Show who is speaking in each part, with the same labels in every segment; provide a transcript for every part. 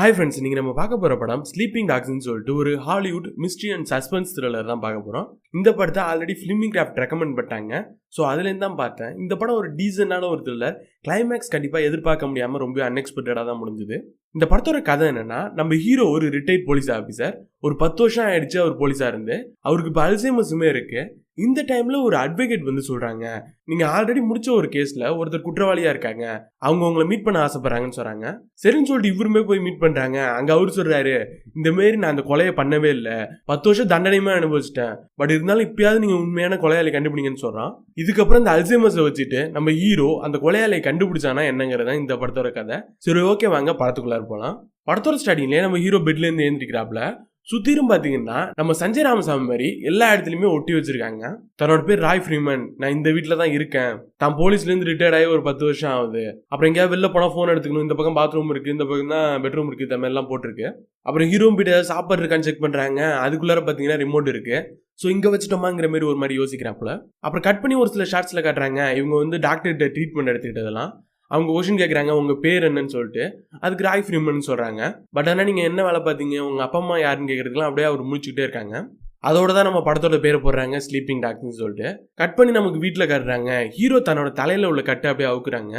Speaker 1: Hi friends நீங்கள் நம்ம பார்க்க போகிற படம் ஸ்லீப்பிங் டாக்ஸ்னு சொல்லிட்டு ஒரு Hollywood mystery and suspense thriller தான் பார்க்க போகிறோம் இந்த படத்தை ஆல்ரெடி ஃபிலிமிங் கிராஃப்ட் ரெக்கமெண்ட் பண்ணிட்டாங்க. ஸோ அதுலேருந்து தான் பார்த்தேன். இந்த படம் ஒரு டீசெண்டான ஒரு த்ரில்லர் கிளைமேக்ஸ் கண்டிப்பாக எதிர்பார்க்க முடியாமல் ரொம்ப அன்எக்ஸ்பெக்டடாக தான் முடிஞ்சுது. இந்த படத்தோட கதை என்னன்னா நம்ம ஹீரோ ஒரு ரிட்டையர்ட் போலீஸ் ஆஃபீஸர் ஒரு பத்து வருஷம் ஆயிடுச்சு அவர் போலீஸாக இருந்து. அவருக்கு இப்போ அல்சைமஸுமே இருக்குது இந்த டைம்ல ஒரு அட்வொகேட் வந்து சொல்றாங்க நீங்க ஆல்ரெடி முடிச்ச ஒரு கேஸ்ல ஒருத்தர் குற்றவாளியா இருக்காங்க. அவங்க உங்களை மீட் பண்ண ஆசைப்படுறாங்கன்னு சொல்றாங்க. சரின்னு சொல்லிட்டு இவருமே போய் மீட் பண்றாங்க. அங்க அவரு சொல்றாரு இந்த மாரி நான் அந்த கொலையை பண்ணவே இல்லை. பத்து வருஷம் தண்டனையுமே அனுபவிச்சிட்டேன். பட் இருந்தாலும் இப்பயாவது நீங்க உண்மையான கொலையாளி கண்டுபிடிங்கன்னு சொல்றான். இதுக்கப்புறம் இந்த அல்சைமஸை வச்சுட்டு நம்ம ஹீரோ அந்த கொலையாளியை கண்டுபிடிச்சானா என்னங்கிறத இந்த படத்தோட கதை. சரி ஓகே வாங்க படத்துக்குள்ளார போலாம். படத்தோட ஸ்டார்டிங்லேயே நம்ம ஹீரோ பெட்ல இருந்து எழுந்திருக்கிறாப்ல சுத்திரும் பார்த்தீங்கன்னா நம்ம சஞ்சய் ராமசாமி மாதிரி எல்லா இடத்துலையுமே ஒட்டி வச்சிருக்காங்க. தன்னோட பேர் ராய் ஃப்ரீமன். நான் இந்த வீட்டில் தான் இருக்கேன். தான் போலீஸ்லேருந்து ரிட்டையர்ட் ஆகி ஒரு பத்து வருஷம் ஆகுது. அப்புறம் எங்கேயாவது வெளில போனால் ஃபோன் எடுத்துக்கணும். இந்த பக்கம் பாத்ரூம் இருக்குது இந்த பக்கம் தான் பெட்ரூம் இருக்குது இந்த மாதிரிலாம் போட்டிருக்கு. அப்புறம் ஹீரோ வீட்டு ஏதாவது சாப்பாடு இருக்கான்னு செக் பண்ணுறாங்க அதுக்குள்ளார பார்த்தீங்கன்னா ரிமோட் இருக்குது ஸோ இங்கே வச்சுட்டோமாங்கிற மாதிரி ஒரு மாதிரி யோசிக்கிறாப்புல. அப்புறம் கட் பண்ணி ஒரு சில ஷார்ட்ஸில் காட்டுறாங்க. இவங்க வந்து டாக்டர்கிட்ட ட்ரீட்மெண்ட் எடுத்துக்கிட்டதெல்லாம். அவங்க கொஷின் கேட்குறாங்க உங்கள் பேர் என்னன்னு சொல்லிட்டு. அதுக்கு ராய் ஃப்ரீமன் சொல்கிறாங்க பட் ஆனால் நீங்கள் என்ன வேலை பார்த்தீங்க? உங்கள் அப்பா அம்மா யாருன்னு கேட்குறதுலாம் அப்படியே அவர் முடிச்சுக்கிட்டே இருக்காங்க. அதோட தான் நம்ம படத்தோட பேர் போடுறாங்க ஸ்லீப்பிங் டாக்ஸ்னு சொல்லிட்டு. கட் பண்ணி நமக்கு வீட்டில் கட்டுறாங்க. ஹீரோ தன்னோட தலையில் உள்ள கட்டை அப்படியே அவுக்குறாங்க.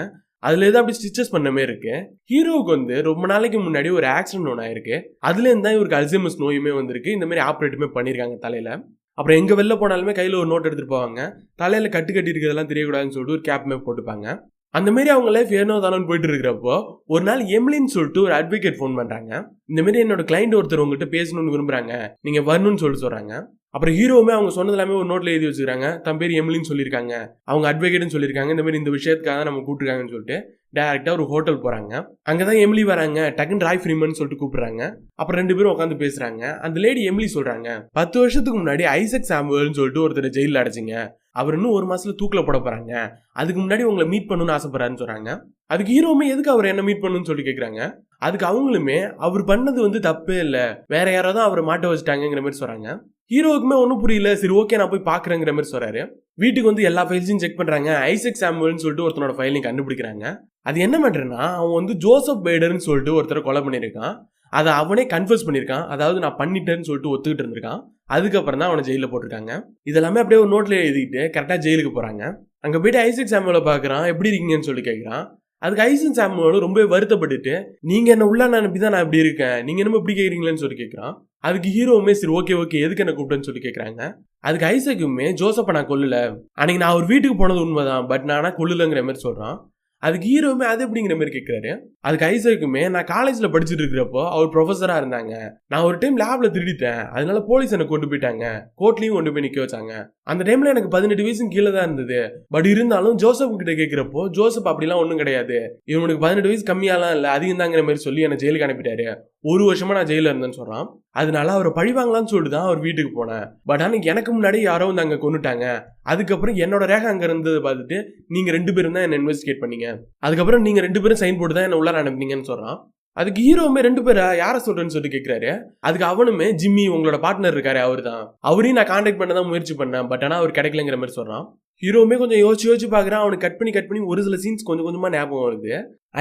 Speaker 1: அதுல ஏதோ அப்படி ஸ்டிச்சஸ் பண்ணமே இருக்கு. ஹீரோவுக்கு வந்து ரொம்ப நாளைக்கு முன்னாடி ஒரு ஆக்சிடென்ட் ஒன்று ஆயிருக்கு. அதுலேருந்து தான் இவருக்கு அல்சைமஸ் நோயுமே வந்திருக்கு. இந்த மாதிரி ஆப்ரேட்டுமே பண்ணியிருக்காங்க தலையில. அப்புறம் எங்கே வெளில போனாலுமே கையில் ஒரு நோட் எடுத்துகிட்டு போவாங்க. தலையில் கட்டு கட்டி இருக்கிறதெல்லாம் தெரியக்கூடாதுன்னு சொல்லிட்டு ஒரு கேப்மே போட்டுப்பாங்க. அந்த மாதிரி அவங்க லைஃப் ஏனோ தானோன்னு போயிட்டு இருக்கிறப்போ ஒரு நாள் எம்லின்னு சொல்லிட்டு ஒரு அட்வொகேட் ஃபோன் பண்ணுறாங்க இந்த மாதிரி என்னோட கிளைண்ட் ஒருத்தர் உங்ககிட்ட பேசணும்னு விரும்புகிறாங்க நீங்கள் வரணும்னு சொல்லிட்டு சொல்கிறாங்க அப்புறம் ஹீரோவுமே அவங்க சொன்னது எல்லாமே ஒரு நோட்ல எழுதி வச்சுக்கிறாங்க. தம் பேர் எம்லின்னு சொல்லியிருக்காங்க. அவங்க அட்வொகேட்னு சொல்லியிருக்காங்க. இந்த மாதிரி இந்த விஷயத்துக்காக நம்ம கூப்பிட்டுருக்காங்கன்னு சொல்லிட்டு டேரக்டா ஒரு ஹோட்டல் போறாங்க. அங்கதான் எம்லி வராங்க. டக்குன்னு ராய் ஃப்ரீமன் சொல்லிட்டு கூப்பிடுறாங்க. அப்புறம் ரெண்டு பேரும் உட்காந்து பேசுறாங்க. அந்த லேடி எம்லி சொல்றாங்க பத்து வருஷத்துக்கு முன்னாடி ஐசக் சாம்புவல்னு சொல்லிட்டு ஒருத்தர் ஜெயிலில் அடைச்சிங்க. அவர் இன்னும் ஒரு மாசத்துல தூக்கில போட போறாங்க. அதுக்கு முன்னாடி உங்களை மீட் பண்ணணும்னு ஆசைப்படுறாருன்னு சொல்றாங்க. அதுக்கு ஹீரோவுமே எதுக்கு அவர் என்ன மீட் பண்ணணும்னு சொல்லி கேக்குறாங்க? அதுக்கு அவங்களுமே அவர் பண்ணது வந்து தப்பே இல்லை. வேற யாரோ தான் அவரை மாட்ட வச்சுட்டாங்கிற மாதிரி சொல்றாங்க. ஹீரோவுக்குமே ஒன்றும் புரியல. சரி ஓகே நான் போய் பார்க்குறேங்கிற மாதிரி சொல்கிறாரு வீட்டுக்கு வந்து எல்லா ஃபைல்ஸையும் செக் பண்ணுறாங்க ஐசக் சாமுவல்னு சொல்லிட்டு ஒருத்தனோட ஃபைலையும் கண்டுபிடிக்கிறாங்க. அது என்ன பண்றேன்னா அவன் வந்து ஜோசப் பைடர்னு சொல்லிட்டு ஒருத்தரை கொலை பண்ணியிருக்கான். அதை அவனே கன்ஃபியூஸ் பண்ணியிருக்கான். அதாவது நான் பண்ணிட்டேன்னு சொல்லிட்டு ஒத்துக்கிட்டு இருந்திருக்கான். அதுக்கப்புறம் தான் அவனை ஜெயிலில் போட்டிருக்காங்க. இதெல்லாமே அப்படியே ஒரு நோட்டில் எழுதிட்டு கரெக்டாக ஜெயிலுக்கு போகிறாங்க அங்கே போயிட்டு ஐசக் சாமுவலை பார்க்குறான். எப்படி இருக்கீங்கன்னு சொல்லி கேட்குறான் அதுக்கு ஐசன் சாமுவலும் ரொம்ப வருத்தப்பட்டுட்டு நீங்க என்ன உள்ள அனுப்பி தான் நான் இப்படி இருக்கேன். நீங்க என்ன இப்படி கேட்குறீங்களேன்னு சொல்லி கேட்குறான் அதுக்கு ஹீரோவுமே சரி ஓகே ஓகே எதுக்கு என்ன கூப்பிட்டேன்னு சொல்லி கேட்குறாங்க அதுக்கு ஐசக்குமே ஜோசப்பை நான் கொல்லல. அன்னைக்கு நான் அவர் வீட்டுக்கு போனது உண்மைதான். பட் நான் ஆனால் கொல்லலைங்கிற மாதிரி சொல்கிறான் அதுக்கு ஹீரோவுமே அது எப்படிங்கிற மாதிரி கேட்குறாரு அதுக்கு ஐசக்குமே நான் காலேஜில் படிச்சுட்டு இருக்கிறப்போ அவர் ப்ரொஃபஸராக இருந்தாங்க. நான் ஒரு டைம் லேப்ல திருடிட்டேன். அதனால போலீஸ் என்னை கொண்டு போயிட்டாங்க. கோர்ட்லேயும் கொண்டு போய் நிற்க வச்சாங்க. அந்த டைம்ல எனக்கு பதினெட்டு வயசும் கீழே தான் இருந்தது. பட் இருந்தாலும் ஜோசப் கிட்ட கேட்குறப்போ ஜோசப் அப்படிலாம் ஒன்றும் கிடையாது. இவனுக்கு பதினெட்டு வயசு கம்மியாலாம் இல்லை அதிகம் தாங்கிற மாதிரி சொல்லி என்னை ஜெயிலுக்கு அனுப்பிட்டாரு. ஒரு வருஷமா நான் ஜெயில இருந்தேன்னு சொல்றான். அதனால அவரை பழிவாங்கலாம்னு சொல்லிட்டு தான் அவர் வீட்டுக்கு போனேன். பட் ஆனால் எனக்கு முன்னாடி யாரோ வந்து அங்கே கொண்டுட்டாங்க அதுக்கப்புறம் என்னோட ரேகை அங்கே இருந்ததை பார்த்துட்டு நீங்க ரெண்டு பேரும் தான் என்ன இன்வெஸ்டிகேட் பண்ணீங்க. அதுக்கப்புறம் நீங்க ரெண்டு பேரும் சைன் போட்டு தான் என்ன உள்ளார அனுப்புனீங்கன்னு சொல்றான். அதுக்கு ஹீரோவுமே ரெண்டு பேரா யாரை சொல்றேன்னு சொல்லிட்டு கேட்கிறாரு அதுக்கு அவனுமே ஜிம்மி உங்களோட பார்ட்னர் இருக்காரு அவர் தான் அவரையும் நான் கான்டாக்ட் பண்ண தான் முயற்சி பண்ணேன் பட் ஆனால் அவர் கிடைக்கலங்கிற மாதிரி சொல்றான். ஹீரோவுமே கொஞ்சம் யோசிச்சு யோசிச்சு பார்க்குறான் அவனுக்கு கட் பண்ணி கட் பண்ணி ஒரு சில சீன்ஸ் கொஞ்சம் கொஞ்சமாக ஞாபகம் வருது.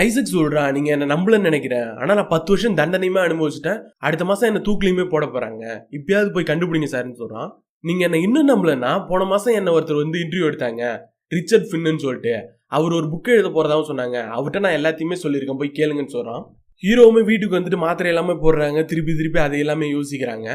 Speaker 1: ஐசக் சொல்றான் நீங்க என்ன நம்பலன்னு நினைக்கிறேன். ஆனால் நான் பத்து வருஷம் தண்டனையுமே அனுபவிச்சுட்டேன். அடுத்த மாதம் என்ன தூக்கிலையுமே போட போறாங்க. இப்பயாவது போய் கண்டுபிடிங்க சார்ன்னு சொல்றான். நீங்க என்ன இன்னும் நம்பலன்னா போன மாதம் என்ன ஒருத்தர் வந்து இன்டர்வியூ எடுத்தாங்க ரிச்சர்ட் ஃபின்னு சொல்லிட்டு. அவர் ஒரு புக் எழுத போறதாவும் சொன்னாங்க. அவர்கிட்ட நான் எல்லாத்தையுமே சொல்லியிருக்கேன் போய் கேளுங்கன்னு சொல்றான். ஹீரோவுமே வீட்டுக்கு வந்துட்டு மாத்திரை எல்லாமே போடுறாங்க. திருப்பி திருப்பி அதை எல்லாமே யோசிக்கிறாங்க.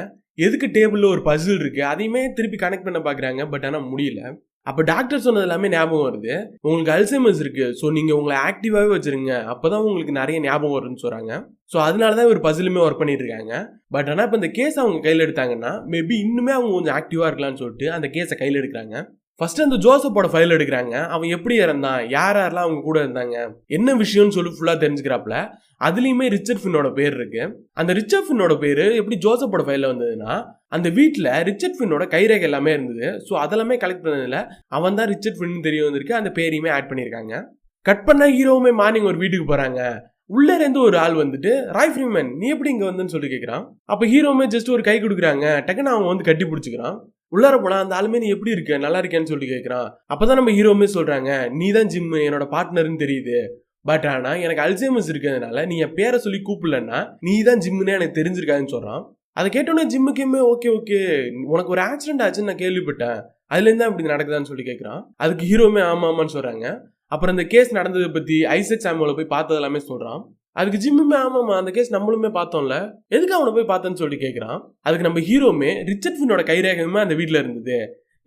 Speaker 1: எதுக்கு டேபிளில் ஒரு பசில் இருக்கு? அதையுமே திருப்பி கனெக்ட் பண்ண பார்க்குறாங்க பட் ஆனால் முடியல. அப்போ டாக்டர் சொன்னது எல்லாமே ஞாபகம் வருது. உங்களுக்கு அல்சைமஸ் இருக்கு. ஸோ நீங்கள் உங்களை ஆக்டிவாகவே வச்சிருங்க. அப்போதான் உங்களுக்கு நிறைய ஞாபகம் வரும்னு சொல்கிறாங்க ஸோ அதனால தான் இவர் பசிலுமே ஒர்க் பண்ணிட்டு இருக்காங்க. பட் ஆனால் இப்போ இந்த கேஸ் அவங்க கையில் எடுத்தாங்கன்னா மேபி இன்னுமே அவங்க கொஞ்சம் ஆக்டிவாக இருக்கலாம்னு சொல்லிட்டு அந்த கேஸை கையில் எடுக்கிறாங்க. ஃபர்ஸ்ட் அந்த ஜோசப்போட ஃபைல் எடுக்கிறாங்க. அவன் எப்படி இறந்தான்? யார் யாரெல்லாம் அவங்க கூட இருந்தாங்க? என்ன விஷயம்னு சொல்லி ஃபுல்லாக தெரிஞ்சுக்கிறாப்ல அதுலேயுமே ரிச்சர்ட் ஃபின்னோட பேர் இருக்கு. அந்த ரிச்சர்ட் ஃபின்னோட பேர் எப்படி ஜோசப்போட ஃபைலில் வந்ததுன்னா அந்த வீட்டில் ரிச்சர்ட் ஃபின்னோட கைரேகை எல்லாமே இருந்தது. ஸோ அதெல்லாமே கலெக்ட் பண்ணதில் அவன் தான் ரிச்சர்ட் ஃபின்னு தெரிய வந்திருக்கு. அந்த பேரையுமே ஆட் பண்ணியிருக்காங்க கட் பண்ண ஹீரோவுமே மார்னிங் ஒரு வீட்டுக்கு போகிறாங்க உள்ளே இருந்து ஒரு ஆள் வந்துட்டு ராய் ஃப்ரீமேன் நீ எப்படி இங்கே வந்துன்னு சொல்லி கேட்குறான் அப்போ ஹீரோவுமே ஜஸ்ட் ஒரு கை கொடுக்குறாங்க. டக்குன்னு அவன் வந்து கட்டி பிடிச்சிக்கிறான். உள்ளார போனா அந்த ஆளுமே நீ எப்படி இருக்க? நல்லா இருக்கேன்னு சொல்லி கேட்குறான் அப்பதான் நம்ம ஹீரோவுமே சொல்றாங்க நீ தான் ஜிம் என்னோட பார்ட்னர்னு தெரியுது. பட் ஆனா எனக்கு அல்சைமஸ் இருக்கிறதுனால நீ என் பேரை சொல்லி கூப்பிடலன்னா நீ தான் ஜிம்முன்னு எனக்கு தெரிஞ்சிருக்காதுன்னு சொல்றான். அதை கேட்டோன்னே ஜிம்முக்குமே ஓகே ஓகே. உனக்கு ஒரு ஆக்சிடென்ட் ஆச்சுன்னு நான் கேள்விப்பட்டேன். அதுலேருந்து தான் இப்படி நடக்குதான்னு சொல்லி கேட்குறான் அதுக்கு ஹீரோமே ஆமா ஆமான்னு சொல்றாங்க. அப்புறம் இந்த கேஸ் நடந்ததை பத்தி ஐசக் சாமுவலை போய் பார்த்தது எல்லாமே சொல்றான். அதுக்கு ஜிம்முமே ஆமாமா அந்த கேஸ் நம்மளுமே பார்த்தோம்ல. எதுக்கு அவனை போய் பார்த்தேன்னு சொல்லி கேட்குறான் அதுக்கு நம்ம ஹீரோமே ரிச்சர்ட் ஃபின்னோட கைரேகமே அந்த வீட்டில் இருந்தது.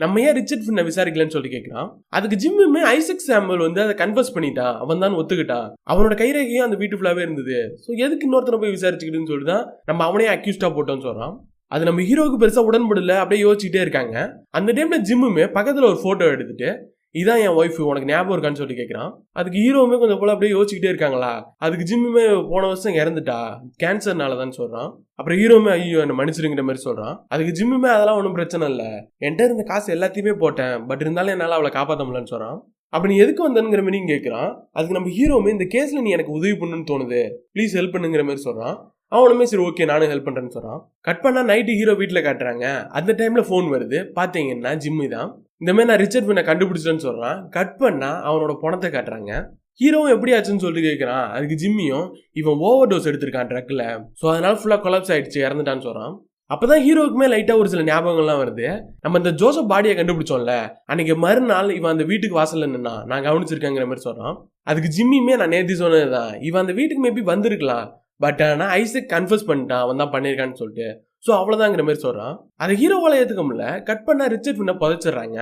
Speaker 1: நம்ம ஏன் ரிச்சர்ட் ஃபின்னை விசாரிக்கலன்னு சொல்லி கேட்குறான் அதுக்கு ஜிம்முமே ஐசக் சாம்பல் வந்து அதை கன்வர்ஸ் பண்ணிட்டான் அவன் தான் ஒத்துக்கிட்டான் அவனோட கைரேகையும் அந்த வீட்டு ஃபுல்லாகவே இருந்தது. ஸோ எதுக்கு இன்னொருத்தனை போய் விசாரிச்சுக்கிட்டுன்னு சொல்லிட்டு தான் நம்ம அவனே அக்யூஸ்டாக போட்டோன்னு சொல்கிறான் அது நம்ம ஹீரோவுக்கு பெருசாக உடன்படல. அப்படியே யோசிச்சுட்டே இருக்காங்க. அந்த டைமில் ஜிம்முமே பக்கத்தில் ஒரு ஃபோட்டோ எடுத்துட்டு இதான் என் ஒய்ஃப் உனக்கு ஞாபகம் இருக்கான்னு சொல்லி கேட்குறான் அதுக்கு ஹீரோவுமே கொஞ்சம் போல அப்படியே யோசிச்சுக்கிட்டே இருக்காங்களா? அதுக்கு ஜிம்முமே போன வருஷம் இறந்துட்டா. கேன்சர்னால தான் சொல்கிறான் அப்புறம் ஹீரோவுமே ஐயோ என்ன மன்னிச்சிருங்கிற மாதிரி சொல்கிறான் அதுக்கு ஜிம்முமே அதெல்லாம் ஒன்றும் பிரச்சனை இல்லை. என்கிட்ட இருந்த காசு எல்லாத்தையுமே போட்டேன். பட் இருந்தாலும் என்னால் அவளை காப்பாற்ற முடியலன்னு சொல்கிறான் அப்போ நீ எதுக்கு வந்தனுங்கிற மாதிரி கேட்குறான் அதுக்கு நம்ம ஹீரோவுமே இந்த கேஸில் நீ எனக்கு உதவி பண்ணுன்னு தோணுது. ப்ளீஸ் ஹெல்ப் பண்ணுங்கிற மாதிரி சொல்கிறான் அவனுமே சரி ஓகே நானும் ஹெல்ப் பண்ணுறேன்னு சொல்கிறான் கட் பண்ணால் நைட்டு ஹீரோ வீட்டில் காட்டுறாங்க. அந்த டைமில் ஃபோன் வருது. பார்த்தீங்கன்னா ஜிம்மு தான் இந்த மாதிரி நான் ரிச்சர்ட் பண்ண கண்டுபிடிச்சிட்டேன்னு சொல்கிறான் கட் பண்ணால் அவனோட பணத்தை காட்டுறாங்க. ஹீரோவும் எப்படி ஆச்சுன்னு சொல்லிட்டு கேட்குறான் அதுக்கு ஜிம்மியும் இவன் ஓவர் டோஸ் எடுத்திருக்கான் ட்ரக்கில் ஸோ அதனால் ஃபுல்லாக கொலாப்ஸ் ஆகிடுச்சு இறந்துட்டான்னு சொல்கிறான் அப்போ தான் ஹீரோவுக்குமே லைட்டாக ஒரு சில ஞாபகங்கள்லாம் வருது. நம்ம இந்த ஜோசப் பாடியை கண்டுபிடிச்சோம்ல அன்னைக்கு மறுநாள் இவன் அந்த வீட்டுக்கு வாசலில் நின்னா நான் கவனிச்சிருக்கேங்கிற மாதிரி சொல்கிறான் அதுக்கு ஜிம்மியுமே நான் நேர்த்தி சொன்னது தான் இவன் அந்த வீட்டுக்கு மேபி வந்திருக்கலாம். பட் ஆனால் ஐசக் கன்ஃபர்ஸ் பண்ணிட்டான். அவன் தான் பண்ணியிருக்கான்னு சொல்லிட்டு. ஸோ அவ்வளோதாங்கிற மாதிரி சொல்கிறான் அந்த ஹீரோவால் ஏற்றுக்க முடியல கட் பண்ண ரிச்சர்ட் ஃபின்னை புதைச்சிடுறாங்க.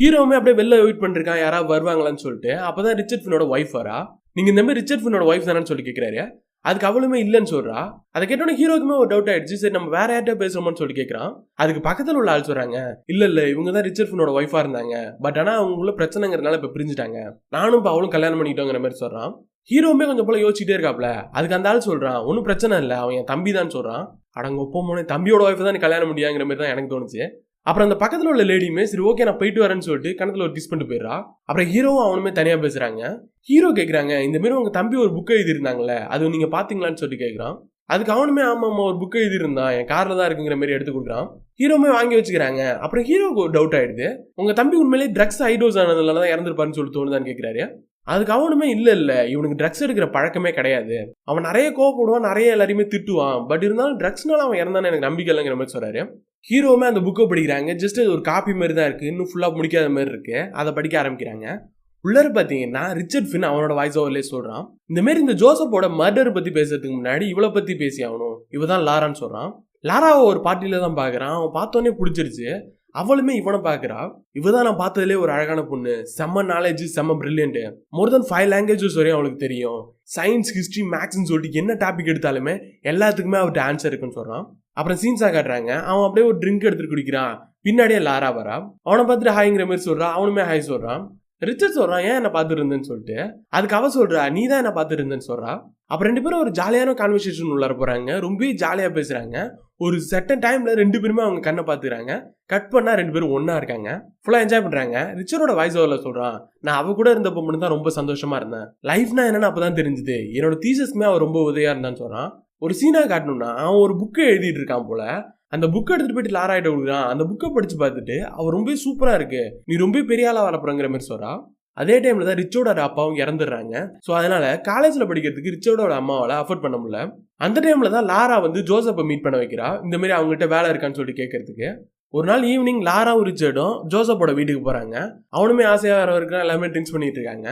Speaker 1: ஹீரோவுமே அப்படியே வெளில வெயிட் பண்ணிருக்கான் யாராவது வருவாங்களான்னு சொல்லிட்டு. அப்போ தான் ரிச்சர்ட் ஃபின்னோட ஒய்ஃப் வரா. நீங்கள் இந்த மாதிரி ரிச்சர்ட் ஃபின்னோட ஒய்ஃப் தானேன்னு சொல்லி கேட்குறாரு அதுக்கு அவளுமே இல்லைன்னு சொல்றா. அதை கேட்டோன்னே ஹீரோக்குமே ஒரு டவுட் ஆயிடுச்சு. சரி நம்ம வேற யார்கிட்ட பேசுறோம்னு சொல்லி கேட்குறான் அதுக்கு பக்கத்தில் உள்ள ஆள் சொல்றாங்க இல்ல இல்ல இவங்க தான் ரிச்சர்ட் ஃபினோட ஒய்ஃபா இருந்தாங்க. பட் ஆனா அவங்களுக்குள்ள பிரச்சனைங்கிறதுனால இப்ப பிரிஞ்சுட்டாங்க. நானும் இப்போ அவளும் கல்யாணம் பண்ணிக்கிட்டோங்கிற மாதிரி சொல்றான். ஹீரோவுமே கொஞ்சம் போல யோசிச்சுட்டே இருக்காப்ல. அதுக்கு அந்த ஆள் சொல்றான் ஒன்றும் பிரச்சனை இல்லை. அவன் என் தம்பி தான் சொல்றான். அடங்க ஒப்போ தம்பியோட ஒய்ஃப் தான் கல்யாணம் முடியாங்கிற மாதிரி தான் எனக்கு தோணுச்சு. அப்புறம் அந்த பக்கத்தில் உள்ள லேடியுமே சரி ஓகே நான் போயிட்டு வரேன்னு சொல்லிட்டு கணத்தில் ஒரு கிஸ் பண்ணிட்டு போயிடுறா. அப்புறம் ஹீரோவும் அவனுமே தனியாக பேசுகிறாங்க ஹீரோ கேட்குறாங்க இந்த மாதிரி உங்கள் தம்பி ஒரு புக் எழுதியிருந்தாங்களே அது நீங்கள் பார்த்தீங்களான்னு சொல்லிட்டு கேட்குறான் அதுக்கு அவனுமே ஆமாம் ஒரு புக் எழுதியிருந்தான் என் காரில் தான் இருக்குங்கிற மாதிரி எடுத்து கொடுக்குறான். ஹீரோமே வாங்கி வச்சுக்கிறாங்க. அப்புறம் ஹீரோக்கு ஒரு டவுட் ஆயிடுது. உங்கள் தம்பி உண்மையிலேயே ட்ரக்ஸ் ஹைடோஸ் ஆனதுனால தான் இறந்துருப்பாருன்னு சொல்லி தோணுதான்னு கேட்குறாரு அதுக்கு அவனுமே இல்லை இல்லை இவனுக்கு ட்ரக்ஸ் எடுக்கிற பழக்கமே கிடையாது. அவன் நிறைய கோவப்படுவான் நிறைய எல்லாரையுமே திட்டுவான். பட் இருந்தாலும் ட்ரக்ஸ்னால அவன் இறந்தானே எனக்கு நம்பிக்கை இல்லைங்கிற மாதிரி சொல்றாரு. ஹீரோவுமே அந்த புக்கை படிக்கிறாங்க. ஜஸ்ட் ஒரு காப்பி மாதிரி தான் இருக்கு. இன்னும் ஃபுல்லாக முடிக்காத மாதிரி இருக்கு. அதை படிக்க ஆரம்பிக்கிறாங்க. உள்ளார பார்த்தீங்கன்னா ரிச்சர்ட் ஃபின் அவனோட வாய்ஸ் ஓவர்லேயே சொல்கிறான் இந்த மாதிரி இந்த ஜோசப்போட மர்டர் பற்றி பேசுறதுக்கு முன்னாடி இவளை பற்றி பேசி ஆகணும். இவ தான் லாரான்னு சொல்கிறான் லாராவை ஒரு பார்ட்டியில தான் பார்க்குறான். அவன் பார்த்தோன்னே பிடிச்சிருச்சு. அவளுமே இவனை பார்க்குறா இவ தான் நான் பார்த்ததுலே ஒரு அழகான பொண்ணு. செம்ம நாலேஜ் செம்ம brilliant more then five languages வரையும் அவளுக்கு தெரியும். சயின்ஸ் ஹிஸ்ட்ரி மேக்ஸ்னு சொல்லிட்டு என்ன டாபிக் எடுத்தாலுமே எல்லாத்துக்குமே அவர்கிட்ட ஆன்சர் இருக்குன்னு சொல்கிறான் அப்புறம் சீன்ஸா காட்டுறாங்க. அவன் அப்படியே ஒரு ட்ரிங்க் எடுத்துட்டு குடிக்கிறான். பின்னாடியே லாரா வரா. அவனை பார்த்துட்டு ஹாய்ங்கிற மாதிரி சொல்கிறான் அவனுமே ஹாய் சொல்கிறான் ரிச்சர்ட் சொல்றான் ஏன் என்ன பார்த்துட்டு இருந்தேன்னு சொல்லிட்டு? அதுக்கு அவ சொல்றா நீ தான் என்ன பார்த்துருந்தேன்னு சொல்கிறா சொல்றா. அப்ப ரெண்டு பேரும் ஒரு ஜாலியான கான்வர்சேஷன் உள்ளார போறாங்க ரொம்ப ஜாலியா பேசுறாங்க. ஒரு செட்டன் டைம்ல ரெண்டு பேருமே அவங்க கண்ணை பார்த்துக்கிறாங்க. கட் பண்ணா ரெண்டு பேரும் ஒன்னா இருக்காங்க. ஃபுல்லா என்ஜாய் பண்றாங்க. ரிச்சரோட வாய்ஸ் ஓவர்ல சொல்றான் நான் அவ கூட இருந்தப்ப மட்டும் தான் ரொம்ப சந்தோஷமா இருந்தேன். லைஃப்னா என்னன்னு அப்பதான் தெரிஞ்சுது. என்னோட தீசஸ்மே அவ ரொம்ப உதவியா இருந்தான்னு சொல்றான். ஒரு சீனா காட்டணும்னா அவன் ஒரு புக்கை எழுதிட்டு இருக்கான் போல. அந்த புக்கை எடுத்துட்டு போயிட்டு லாராயிட்ட கொடுக்குறான் அந்த புக்கை படிச்சு பார்த்துட்டு அவர் ரொம்ப சூப்பரா இருக்கு. நீ ரொம்ப பெரிய ஆளா வரப்போறங்கிற மாதிரி சொல்றா. அதே டைம்ல தான் ரிச்சோட அப்பாவும் இறந்துடுறாங்க. ஸோ அதனால காலேஜ்ல படிக்கிறதுக்கு ரிச்சோட அம்மாவால அஃபோர்ட் பண்ண முடியல. அந்த டைம்ல தான் லாரா வந்து ஜோசப்பை மீட் பண்ண வைக்கிறா. இந்த மாதிரி அவங்ககிட்ட வேலை இருக்கான்னு சொல்லிட்டு கேட்கறதுக்கு. ஒரு நாள் ஈவினிங் லாராவும் ரிச்சர்டும் ஜோசப்போட வீட்டுக்கு போறாங்க. அவனுமே ஆசையா வர வரைக்கும் எல்லாமே ட்ரிங்க்ஸ் பண்ணிட்டு இருக்காங்க.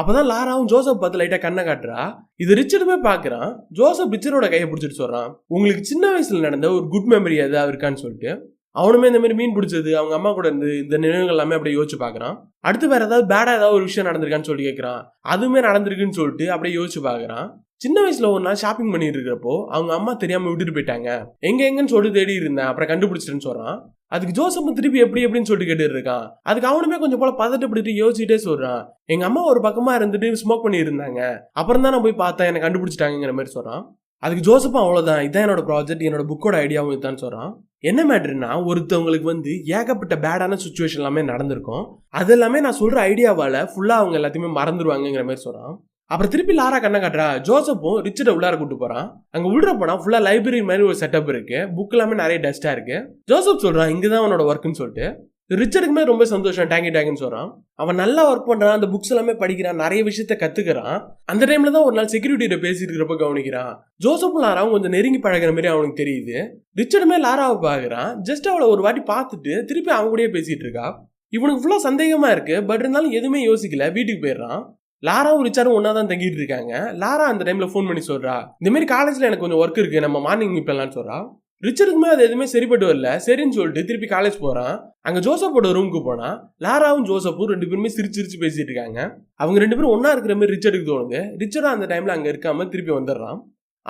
Speaker 1: அப்பதான் லாராவும் ஜோசப் பார்த்து லைட்டா கண்ணை காட்டுறா. இது ரிச்சர்டுமே பாக்குறான் ஜோசப் ரிச்சரோட கையை பிடிச்சிட்டு சொல்றான். உங்களுக்கு சின்ன வயசுல நடந்த ஒரு குட் மெமரி ஏதாவது இருக்கான்னு சொல்லிட்டு அவனுமே இந்த மாதிரி மீன் பிடிச்சது அவங்க அம்மா கூட இருந்து இந்த நினைவுகள் எல்லாமே அப்படியே யோசிச்சு பாக்குறான் அடுத்து வேற ஏதாவது பேடா ஏதாவது ஒரு விஷயம் நடந்திருக்கான்னு சொல்லி கேட்கறான். அதுவுமே நடந்திருக்குன்னு சொல்லிட்டு அப்படியே யோசிச்சு பாக்குறான் சின்ன வயசுல ஒரு நாள் ஷாப்பிங் பண்ணிட்டு இருக்கிறப்போ அவங்க அம்மா தெரியாம விட்டுட்டு போயிட்டாங்க. எங்க எங்கன்னு சொல்லிட்டு தேடி இருந்தேன். அப்புறம் கண்டுபிடிச்சிட்டேன்னு சொல்றான். அதுக்கு ஜோசப் திருப்பி எப்படி எப்படின்னு சொல்லிட்டு கேட்டு இருக்கான் அதுக்கு அவனுமே கொஞ்சம் போல பதட்டப்பட்டு யோசிச்சுட்டே சொல்றான். எங்க அம்மா ஒரு பக்கமா இருந்துட்டு ஸ்மோக் பண்ணி இருந்தாங்க அப்புறம் தான் நான் போய் பார்த்தேன். எனக்கு கண்டுபிடிச்சிட்டாங்கிற மாதிரி சொல்றான். அதுக்கு ஜோசப்பும் அவ்வளவுதான். இதான் என்னோட ப்ராஜெக்ட் என்னோட புக்கோட ஐடியாவும் இதுதான் சொல்றான். என்ன மேட்ருனா ஒருத்தவங்களுக்கு வந்து ஏகப்பட்ட பேடான சுச்சுவேஷன் எல்லாமே நடந்திருக்கும். அது எல்லாமே நான் சொல்ற ஐடியாவால ஃபுல்லா அவங்க எல்லாத்தையுமே மறந்துடுவாங்கங்கிற மாதிரி சொல்றான். அப்புறம் திருப்பி லாரா கண்ணை காட்டுறா. ஜோசப்பும் ரிச்சர்ட உள்ளார கூட்டு போறான். அங்க உள்ள போனா ஃபுல்லா லைப்ரரி மாதிரி ஒரு செட்டப் இருக்கு. புக் எல்லாமே நிறைய டஸ்டா இருக்கு. ஜோசப் சொல்றான் இங்கதான் அவனோட ஒர்க்குன்னு சொல்லிட்டு. ரிச்சர்டுக்குமே ரொம்ப சந்தோஷம் டேங்கி டேங்குன்னு சொல்றான். அவன் நல்லா ஒர்க் பண்றான் அந்த புக்ஸ் எல்லாமே படிக்கிறான் நிறைய விஷயத்த கத்துக்கிறான். அந்த டைம்ல தான் ஒரு நாள் செக்யூரிட்டிகிட்ட பேசிட்டு இருக்கிறப்ப கவனிக்கிறான். ஜோசப் லாராவும் கொஞ்சம் நெருங்கி பழகுற மாதிரி அவனுக்கு தெரியுது. ரிச்சர்டுமே லாராவை பாக்குறான். ஜஸ்ட் அவளை ஒரு வாட்டி பார்த்துட்டு திருப்பி அவன் கூடயே பேசிட்டு இருக்கா. இவனுக்கு ஃபுல்லா சந்தேகமா இருக்கு. பட் இருந்தாலும் எதுவுமே யோசிக்கல. வீட்டுக்கு போயிடுறான். லாராவும் ரிச்சாரும் ஒன்றா தான் தங்கிட்டு இருக்காங்க லாரா அந்த டைமில் ஃபோன் பண்ணி சொல்கிறா இந்தமாரி காலேஜில் எனக்கு கொஞ்சம் ஒர்க் இருக்குது நம்ம மார்னிங் மீட்லாம் சொல்கிறா ரிச்சர்டுக்குமே அது எதுவுமே சரிப்பட்டு வரல. சரின்னு சொல்லிட்டு திருப்பி காலேஜ் போகிறான் அங்கே ஜோசப்போட ரூமுக்கு போனால் லாராவும் ஜோசப்பும் ரெண்டு பேருமே சிரிச்சு சிரிச்சு பேசிட்டு இருக்காங்க. அவங்க ரெண்டு பேரும் ஒன்றா இருக்கிற மாதிரி ரிச்சர்டுக்கு தோணுது. ரிச்சர்டும் அந்த டைமில் அங்கே இருக்காம திருப்பி வந்துடுறான்.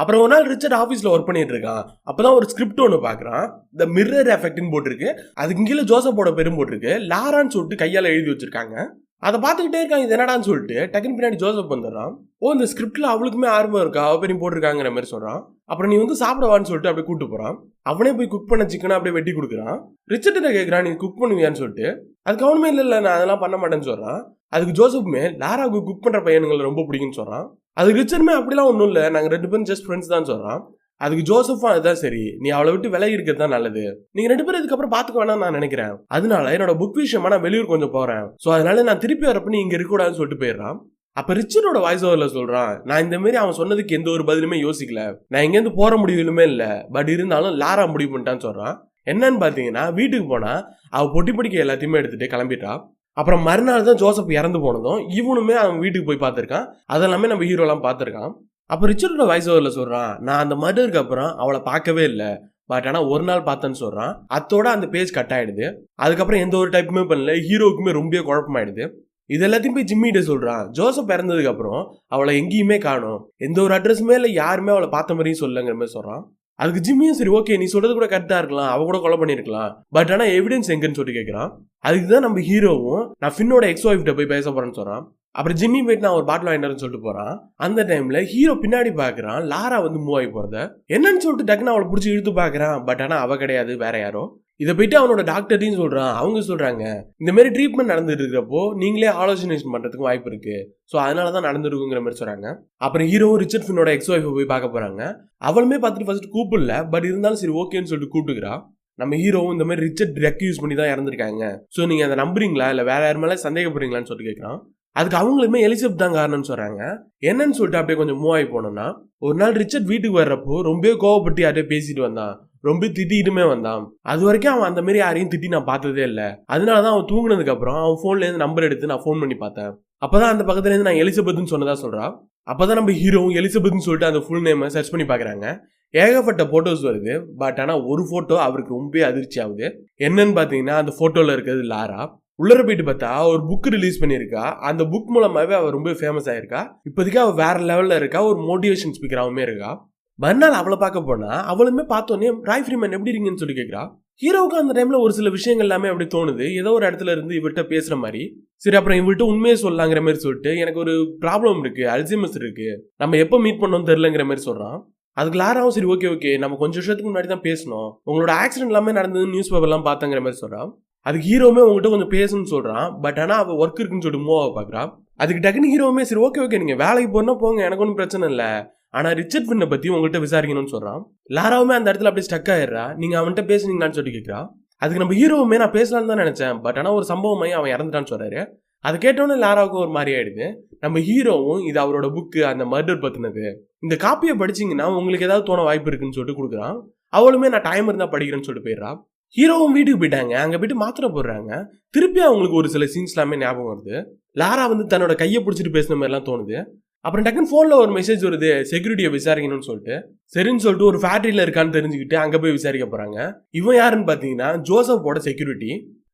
Speaker 1: அப்புறம் ஒரு நாள் ரிச்சர்ட் ஆஃபீஸில் ஒர்க் பண்ணிட்டு இருக்கான். அப்பதான் ஒரு ஸ்கிரிப்ட் ஒன்று பார்க்குறான் த மிரர் எஃபெக்ட்னு போட்டிருக்கு. அதுக்கு கீழே ஜோசப்போட பெரும் போட்டிருக்கு. லாரான்னு சொல்லிட்டு கையால் எழுதி வச்சிருக்காங்க. அதை பார்த்துக்கிட்டே இருக்கான் இது என்னடான்னு சொல்லிட்டு டக்குன்னு பின்னாடி ஜோசப் வந்துடுறான். ஓ இந்த ஸ்கிரிப்டில் அவளுக்குமே ஆர்வம் இருக்கா? அவ பெரிய போட்டிருக்காங்கிற மாதிரி சொல்கிறான் அப்புறம் நீ வந்து சாப்பிடவான்னு சொல்லிட்டு அப்படியே கூட்டு போகிறான் அவனே போய் குக் பண்ண சிக்கனை அப்படியே வெட்டி கொடுக்குறான். ரிச்சர்ட்ட கேட்குறான் நீ குக் பண்ணுவியான்னு சொல்லிட்டு. அதுக்கு அவனுமே இல்லை இல்லை நான் அதெல்லாம் பண்ண மாட்டேன்னு சொல்கிறான் அதுக்கு ஜோசப்புமே லாராவுக்கு குக் பண்ணுற பையனுங்களை ரொம்ப பிடிக்கும்னு சொல்கிறான் அதுக்கு ரிச்சர்மே அப்படிலாம் ஒன்றும் இல்லை. நாங்கள் ரெண்டு பேரும் ஜஸ்ட் ஃப்ரெண்ட்ஸ் தான் சொல்கிறான் அதுக்கு ஜோசஃபும் அதுதான் சரி. நீ அவளை விட்டு விலகி இருக்கிறது தான் நல்லது. நீங்க ரெண்டு பேரும் இதுக்கப்புறம் பாத்துக்க வேணாம் நான் நினைக்கிறேன். அதனால என்னோட புக் விஷயமா நான் வெளியூர் கொஞ்சம் போறேன். சோ அதனால நான் திருப்பி வரப்ப நீ இங்க இருக்கூடாதுன்னு சொல்லிட்டு போயிடுறான். அப்ப ரிச்சர்டோட வாய்ஸ் ஓவர்ல சொல்றான் நான் இந்த மாதிரி அவன் சொன்னதுக்கு எந்த ஒரு பதிலுமே யோசிக்கல. நான் இங்கேருந்து போற முடிவுலுமே இல்ல. பட் இருந்தாலும் லாரா முடிவு பண்ணிட்டான்னு சொல்றான். என்னன்னு பாத்தீங்கன்னா வீட்டுக்கு போனா அவ பொட்டி படிக்க எல்லாத்தையுமே எடுத்துட்டு கிளம்பிட்டா. அப்புறம் மறுநாள் தான் ஜோசப் இறந்து போனதும் இவனுமே அவன் வீட்டுக்கு போய் பார்த்திருக்கான். அதெல்லாமே நம்ம ஹீரோலாம் பார்த்திருக்கான். அப்போ ரிச்சர்டோட வாய்ஸ் ஓவரில் சொல்கிறான் நான் அந்த மர்டருக்கு அப்புறம் அவளை பார்க்கவே இல்லை. பட் ஆனால் ஒரு நாள் பார்த்தேன்னு சொல்கிறான் அத்தோட அந்த பேஜ் கட் ஆகிடுது அதுக்கப்புறம் எந்த ஒரு டைப்புமே பண்ணல. ஹீரோவுக்குமே ரொம்ப குழப்பமாயிடுது. இது எல்லாத்தையும் போய் ஜிம்மிகிட்ட சொல்கிறான் ஜோசப் பிறந்ததுக்கப்புறம் அப்புறம் அவளை எங்கேயுமே காணும். எந்த ஒரு அட்ரஸுமே இல்லை. யாருமே அவளை பார்த்த மாதிரியும் சொல்லுங்கிற மாதிரி சொல்கிறான் அதுக்கு ஜிம்மியும் சரி ஓகே நீ சொல்கிறது கூட கரெக்டாக இருக்கலாம். அவ கூட கொலை பண்ணியிருக்கலாம். பட் ஆனால் எவிடன்ஸ் எங்கன்னு சொல்லி கேட்குறான் அதுக்கு தான் நம்ம ஹீரோவும் நான் ஃபின்னோட எக்ஸ் ஒய்ஃப்ட்ட போய் பேச போகிறேன்னு சொல்கிறான் அப்புறம் ஜிம்மி போயிட்டு நான் ஒரு பாட்டில் வாங்கிட்டு சொல்லிட்டு போகிறான் அந்த டைமில் ஹீரோ பின்னாடி பார்க்குறான் லாரா வந்து மூவ் ஆகி போகிறத என்னன்னு சொல்லிட்டு டக்குன்னு அவளை பிடிச்சி இழுத்து பார்க்குறான் பட் ஆனால் அவள் கிடையாது வேற யாரோ. இதை போயிட்டு அவனோட டாக்டர்டையும் சொல்கிறான் அவங்க சொல்கிறாங்க இந்த மாதிரி ட்ரீட்மெண்ட் நடந்துட்டு இருக்கிறப்போ நீங்களே ஆலோசனேஷன் பண்ணுறதுக்கு வாய்ப்பு இருக்கு. ஸோ அதனால தான் நடந்துருக்குங்கிற மாதிரி சொல்கிறாங்க அப்புறம் ஹீரோவும் ரிச்சர்ட் ஃபின்னோட எக்ஸ் ஒய்ஃபை போய் பார்க்க போகிறாங்க அவளுமே பார்த்துட்டு ஃபர்ஸ்ட் கூப்பிடல. பட் இருந்தாலும் சரி ஓகேன்னு சொல்லிட்டு கூப்பிட்டுக்கிறா. நம்ம ஹீரோவும் இந்த மாதிரி ரிச்சர்ட் ட்ரக் யூஸ் பண்ணி தான் இறந்துருக்காங்க. ஸோ நீங்கள் அதை நம்புறீங்களா? இல்லை வேற யார் மேலே சந்தேகப்படுறீங்களான்னு சொல்லிட்டு கேட்குறான் அதுக்கு அவங்களுமே எலிசபெத் தான் காரணம்னு சொல்கிறாங்க என்னன்னு சொல்லிட்டு அப்படியே கொஞ்சம் மூவ் ஆகி போனோம்னா ஒரு நாள் ரிச்சர்ட் வீட்டுக்கு வர்றப்போ ரொம்ப கோவப்பட்டு யார்கிட்ட பேசிட்டு வந்தான். ரொம்ப திட்டிட்டுமே வந்தான். அது வரைக்கும் அவன் அந்த மாதிரி யாரையும் திட்டி நான் பார்த்ததே இல்லை. அதனால தான் அவன் தூங்கினதுக்கு அப்புறம் அவன் ஃபோன்லேருந்து நம்பர் எடுத்து நான் ஃபோன் பண்ணி பார்த்தேன். அப்பதான் அந்த பக்கத்துலேருந்து நான் எலிசபெத்னு சொன்னதா அப்போ தான் நம்ம ஹீரோவும் எலிசபெத்னு சொல்லிட்டு அந்த ஃபுல் நேமை சர்ச் பண்ணி பார்க்குறாங்க. ஏகப்பட்ட போட்டோஸ் வருது. பட் ஆனால் ஒரு ஃபோட்டோ அவருக்கு ரொம்ப அதிர்ச்சி ஆகுது என்னன்னு பார்த்தீங்கன்னா அந்த ஃபோட்டோவில் இருக்கிறது லாரா. உள்ளர போயிட்டு பார்த்தா ஒரு புக் ரிலீஸ் பண்ணியிருக்கா. அந்த புக் மூலமாகவே அவள் ரொம்ப ஃபேமஸ் ஆயிருக்கா. இப்போதைக்கு அவள் வேற லெவலில் இருக்கா ஒரு மோட்டிவேஷன் ஸ்பீக்கராகவுமே இருக்கா. மறுநாள் அவளை பார்க்க போனா அவளுமே பார்த்தோன்னே ராய் ஃப்ரீமன் எப்படி இருக்கீங்கன்னு சொல்லி கேட்குறா ஹீரோவுக்கு அந்த டைம்ல ஒரு சில விஷயங்கள் எல்லாமே அப்படி தோணுது. ஏதோ ஒரு இடத்துல இருந்து இவர்கிட்ட பேசுற மாதிரி சரி அப்புறம் இவர்கிட்ட உண்மையை சொல்லலாங்கிற மாதிரி சொல்லிட்டு எனக்கு ஒரு ப்ராப்ளம் இருக்கு அல்சிமஸ் இருக்கு. நம்ம எப்போ மீட் பண்ணோம் தெரிலங்கிற மாதிரி சொல்றான். அதுக்கு லாராவும் சரி ஓகே ஓகே நம்ம கொஞ்சம் வருஷத்துக்கு முன்னாடி தான் பேசணும் உங்களோட ஆக்சிடென்ட் எல்லாமே நடந்தது நியூஸ் பேப்பர்லாம் பார்த்தங்கிற மாதிரி சொல்றான். அதுக்கு ஹீரோவுமே உங்ககிட்ட கொஞ்சம் பேசணும்னு சொல்கிறான் பட் ஆனால் அவள் ஒர்க் இருக்குன்னு சொல்லிட்டு மூவாவை பார்க்குறான் அதுக்கு டக்குனு ஹீரோவுமே சரி ஓகே ஓகே நீங்கள் வேலைக்கு போனால் போங்க எனக்கு ஒன்றும் பிரச்சனை இல்லை. ஆனால் ரிச்சர்ட் பின்னை பற்றி உங்கள்கிட்ட விசாரிக்கணும்னு சொல்கிறான் லாராவுமே அந்த இடத்துல அப்படியே ஸ்டக் ஆயிடுறா. நீங்கள் அவன்கிட்ட பேசுனீங்களான்னு சொல்லி கேட்குறா அதுக்கு நம்ம ஹீரோவுமே நான் பேசலான்னு தான் நினச்சேன். பட் ஆனால் ஒரு சம்பவமாயி அவன் இறந்துட்டான்னு சொல்கிறாரு அதை கேட்டோன்னே லாராவுக்கு ஒரு மாதிரி ஆயிடுது. நம்ம ஹீரோவும் இது அவரோட புக்கு அந்த மர்டர் பற்றினது இந்த காப்பியை படிச்சிங்கன்னா உங்களுக்கு ஏதாவது தோண வாய்ப்பு இருக்குன்னு சொல்லிட்டு கொடுக்குறான். அவளுமே நான் டைம் இருந்தால் படிக்கிறேன்னு சொல்லிட்டு போயிடுறான் ஹீரோவும் வீட்டுக்கு போயிட்டாங்க. அங்கே போயிட்டு மாத்திரை போடுறாங்க. திருப்பி அவங்களுக்கு ஒரு சில சீன்ஸ் எல்லாமே ஞாபகம் வருது. லாரா வந்து தன்னோட கையை பிடிச்சிட்டு பேசுன மாதிரிலாம் தோணுது. அப்புறம் டக்குன்னு ஃபோனில் ஒரு மெசேஜ் வருது. செக்யூரிட்டியை விசாரிக்கணும்னு சொல்லிட்டு. சரின்னு சொல்லிட்டு ஒரு ஃபேக்ட்ரியில் இருக்கான்னு தெரிஞ்சுக்கிட்டு அங்கே போய் விசாரிக்க போகிறாங்க இவன் யாருன்னு பார்த்தீங்கன்னா ஜோசப்போட செக்யூரிட்டி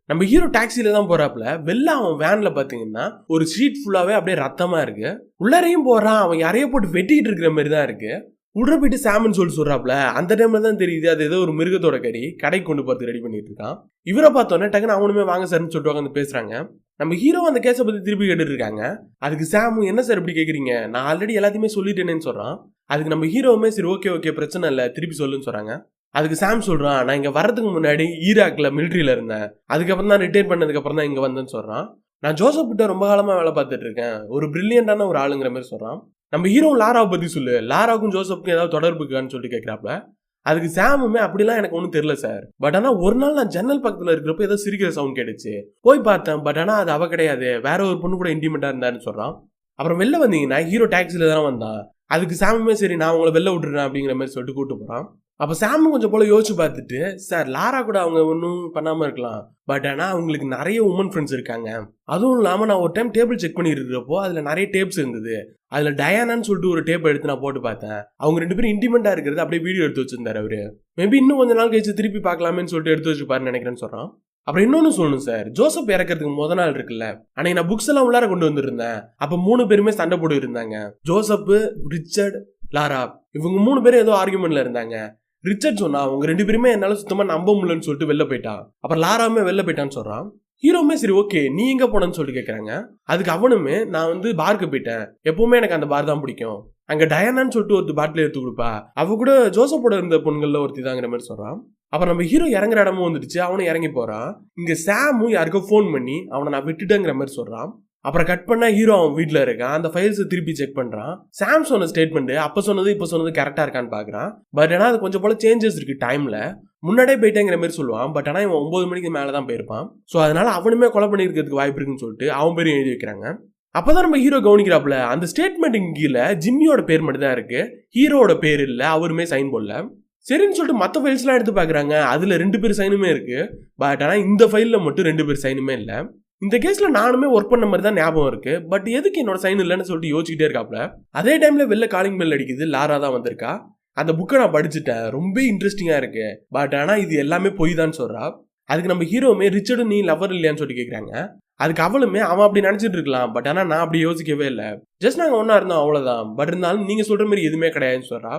Speaker 1: நம்ம ஹீரோ டாக்ஸியில் தான் போகிறாப்புல வெளில அவன் வேனில் பார்த்தீங்கன்னா ஒரு ஸ்ட்ரீட் ஃபுல்லாகவே அப்படியே ரத்தமாக இருக்குது உள்ளரையும் போகிறான் அவன் யாரையோ போட்டு வெட்டிக்கிட்டு இருக்கிற மாதிரி தான் இருக்குது உடற்பீட்டு போயிட்டு சாமன் சொல்லி சொல்றாப்ல அந்த டைம்ல தான் தெரியுது அது ஏதோ ஒரு மிருகத்தோட கறி கடைக்கு கொண்டு போறது ரெடி பண்ணிட்டு இருக்கான். இவரை பார்த்தோன்னே டக்குன்னு அவனுமே வாங்க சார்னு சொல்லிட்டு வந்து பேசுறாங்க. நம்ம ஹீரோ அந்த கேஸை பத்தி திருப்பி கேட்டுட்டு இருக்காங்க. அதுக்கு சாமு என்ன சார் இப்படி கேக்குறீங்க? நான் ஆல்ரெடி எல்லாத்தையுமே சொல்லிட்டேனேன்னு சொல்றான். அதுக்கு நம்ம ஹீரோவுமே சரி ஓகே ஓகே பிரச்சனை இல்லை திருப்பி சொல்லுன்னு சொல்றாங்க. அதுக்கு சாம் சொல்றான் நான் இங்க வர்றதுக்கு முன்னாடி ஈராக்ல மிலிட்ரியில இருந்தேன். அதுக்கப்புறம் தான் ரிட்டையர் பண்ணதுக்கு அப்புறம் தான் இங்க வந்தேன்னு சொல்றான். நான் ஜோசப் கிட்ட ரொம்ப காலமா வேலை பார்த்துட்டு இருக்கேன். ஒரு பிரில்லியண்டான ஒரு ஆளுங்கிற மாதிரி சொல்றான். நம்ம ஹீரோ லாராவை பற்றி சொல்லு. லாராவுக்கும் ஜோசப்க்கும் ஏதாவது தொடர்பு இருக்கான்னு சொல்லிட்டு கேட்குறாப்ல அதுக்கு சாமுமே அப்படிலாம் எனக்கு ஒன்றும் தெரியல சார். பட் ஆனால் ஒரு நாள் நான் ஜன்னல் பக்கத்தில் இருக்கிறப்ப ஏதோ சிரிக்கிற சவுண்ட் கேட்டுச்சு. போய் பார்த்தேன். பட் ஆனால் அது அவ கிடையாது. வேற ஒரு பொண்ணு கூட இன்டிமெண்ட்டாக இருந்தான்னு சொல்கிறான் அப்புறம் வெளில வந்தீங்கன்னா ஹீரோ டாக்ஸியில் தானே வந்தான். அதுக்கு சாமுமே சரி நான் உங்களை வெளில விட்டுறேன் அப்படிங்கிற மாதிரி சொல்லிட்டு கூட்டு போகிறான் அப்போ சாமும் கொஞ்சம் போல யோசிச்சு பார்த்துட்டு சார் லாரா கூட அவங்க ஒன்றும் பண்ணாமல் இருக்கலாம். பட் ஆனால் அவங்களுக்கு நிறைய உமன் ஃப்ரெண்ட்ஸ் இருக்காங்க. அதுவும் இல்லாமல் நான் ஒரு டைம் டேபிள் செக் பண்ணி இருக்கிறப்போ அதில் நிறைய டேப்ஸ் இருந்தது. அதில் டயானான்னு சொல்லிட்டு ஒரு டேப் எடுத்து நான் போட்டு பார்த்தேன். அவங்க ரெண்டு பேரும் இன்டிமெண்டா இருக்கிறது அப்படியே வீடியோ எடுத்து வச்சிருந்தார் அவர். மேபி இன்னும் கொஞ்ச நாள் கழிச்சு திருப்பி பார்க்கலாமேன்னு சொல்லிட்டு எடுத்து வச்சுப்பாருன்னு நினைக்கிறேன்னு சொல்றான். அப்புறம் இன்னொன்று சொல்லணும் சார். ஜோசப் இறக்கிறதுக்கு முத நாள் இருக்குல்ல. அன்னைக்கு நான் புக்ஸ் எல்லாம் உள்ளார கொண்டு வந்திருந்தேன். அப்போ மூணு பேருமே சண்டை போட்டு இருந்தாங்க. Joseph Richard Laura. இவங்க மூணு பேரும் ஏதோ ஆர்குமெண்ட்ல இருந்தாங்க. ரிச்சர்ட் சொன்னா அவங்க ரெண்டு பேருமே என்னால சுத்தமா நம்ப முடியலன்னு சொல்லிட்டு வெளில போயிட்டான் அப்புறம் லாராமே வெளில போயிட்டான்னு சொல்றான். ஹீரோமே சரி ஓகே நீ எங்க போனன்னு சொல்லிட்டு கேட்குறாங்க அதுக்கு அவனுமே நான் வந்து பார்க்கு போயிட்டேன். எப்பவுமே எனக்கு அந்த பார் தான் பிடிக்கும். அங்க டயானான்னு சொல்லிட்டு ஒரு பாட்டில் எடுத்து கொடுப்பா. அவ கூட ஜோசப்போட இருந்த பொண்ணுங்கள்ல ஒருத்தி தாங்கிற மாதிரி சொல்றான். அப்புறம் நம்ம ஹீரோ இறங்குற இடமும் வந்துடுச்சு. அவனும் இறங்கி போறான். இங்க சாமும் யாருக்கோ ஃபோன் பண்ணி அவனை நான் விட்டுட்டேங்கிற மாதிரி சொல்றான். அப்புறம் கட் பண்ணால் ஹீரோ அவன் வீட்டில் இருக்கான் அந்த ஃபைல்ஸை திருப்பி செக் பண்ணுறான் சாம் சொன்ன ஸ்டேட்மெண்ட் அப்போ சொன்னது இப்போ சொன்னது கரெக்டாக இருக்கான்னு பார்க்குறான் பட் ஆனால் அது கொஞ்சம் போல சேஞ்சஸ் இருக்குது டைமில் முன்னாடியே போயிட்டேங்கிற மாதிரி சொல்லுவான். பட் ஆனால் இவன் ஒம்பது மணிக்கு மேலே தான் போயிருப்பான். ஸோ அதனால் அவனுமே கொலை பண்ணியிருக்கிறதுக்கு வாய்ப்பு இருக்குன்னு சொல்லிட்டு அவன் பேரும் எழுதி வைக்கிறாங்க. அப்போ தான் நம்ம ஹீரோ கவனிக்கிறாப்புல அந்த ஸ்டேட்மெண்ட் கீழே ஜிம்மியோட பேர் மட்டும் தான் இருக்குது ஹீரோட பேர் இல்லை அவருமே சைன் போடல. சரின்னு சொல்லிட்டு மற்ற ஃபைல்ஸ்லாம் எடுத்து பார்க்குறாங்க அதில் ரெண்டு பேர் சைனுமே இருக்குது பட் ஆனால் இந்த ஃபைலில் மட்டும் ரெண்டு பேர் சைனுமே இல்லை. இந்த கேஸில் நானுமே ஒர்க் பண்ண மாதிரி தான் ஞாபகம் இருக்கு. பட் எதுக்கு என்னோட சைன் இல்லைன்னு சொல்லிட்டு யோசிச்சுட்டே இருக்காப்ல? அதே டைம்ல வெளில காலிங் பெல் அடிக்குது. லாரா தான் வந்திருக்கா. அந்த புக்கை நான் படிச்சுட்டேன். ரொம்ப இன்ட்ரெஸ்டிங்காக இருக்கு. பட் ஆனால் இது எல்லாமே பொய் தான் சொல்றா. அதுக்கு நம்ம ஹீரோவுமே ரிச்சர்டு நீ லவர் இல்லையான்னு சொல்லி கேட்குறாங்க அதுக்கு அவளுமே அவன் அப்படி நினச்சிட்டு இருக்கலாம். பட் ஆனால் நான் அப்படி யோசிக்கவே இல்லை. ஜஸ்ட் நாங்கள் ஒன்றா இருந்தோம் அவ்வளோதான் பட் இருந்தாலும் நீங்கள் சொல்கிற மாதிரி எதுவுமே கிடையாதுன்னு சொல்கிறா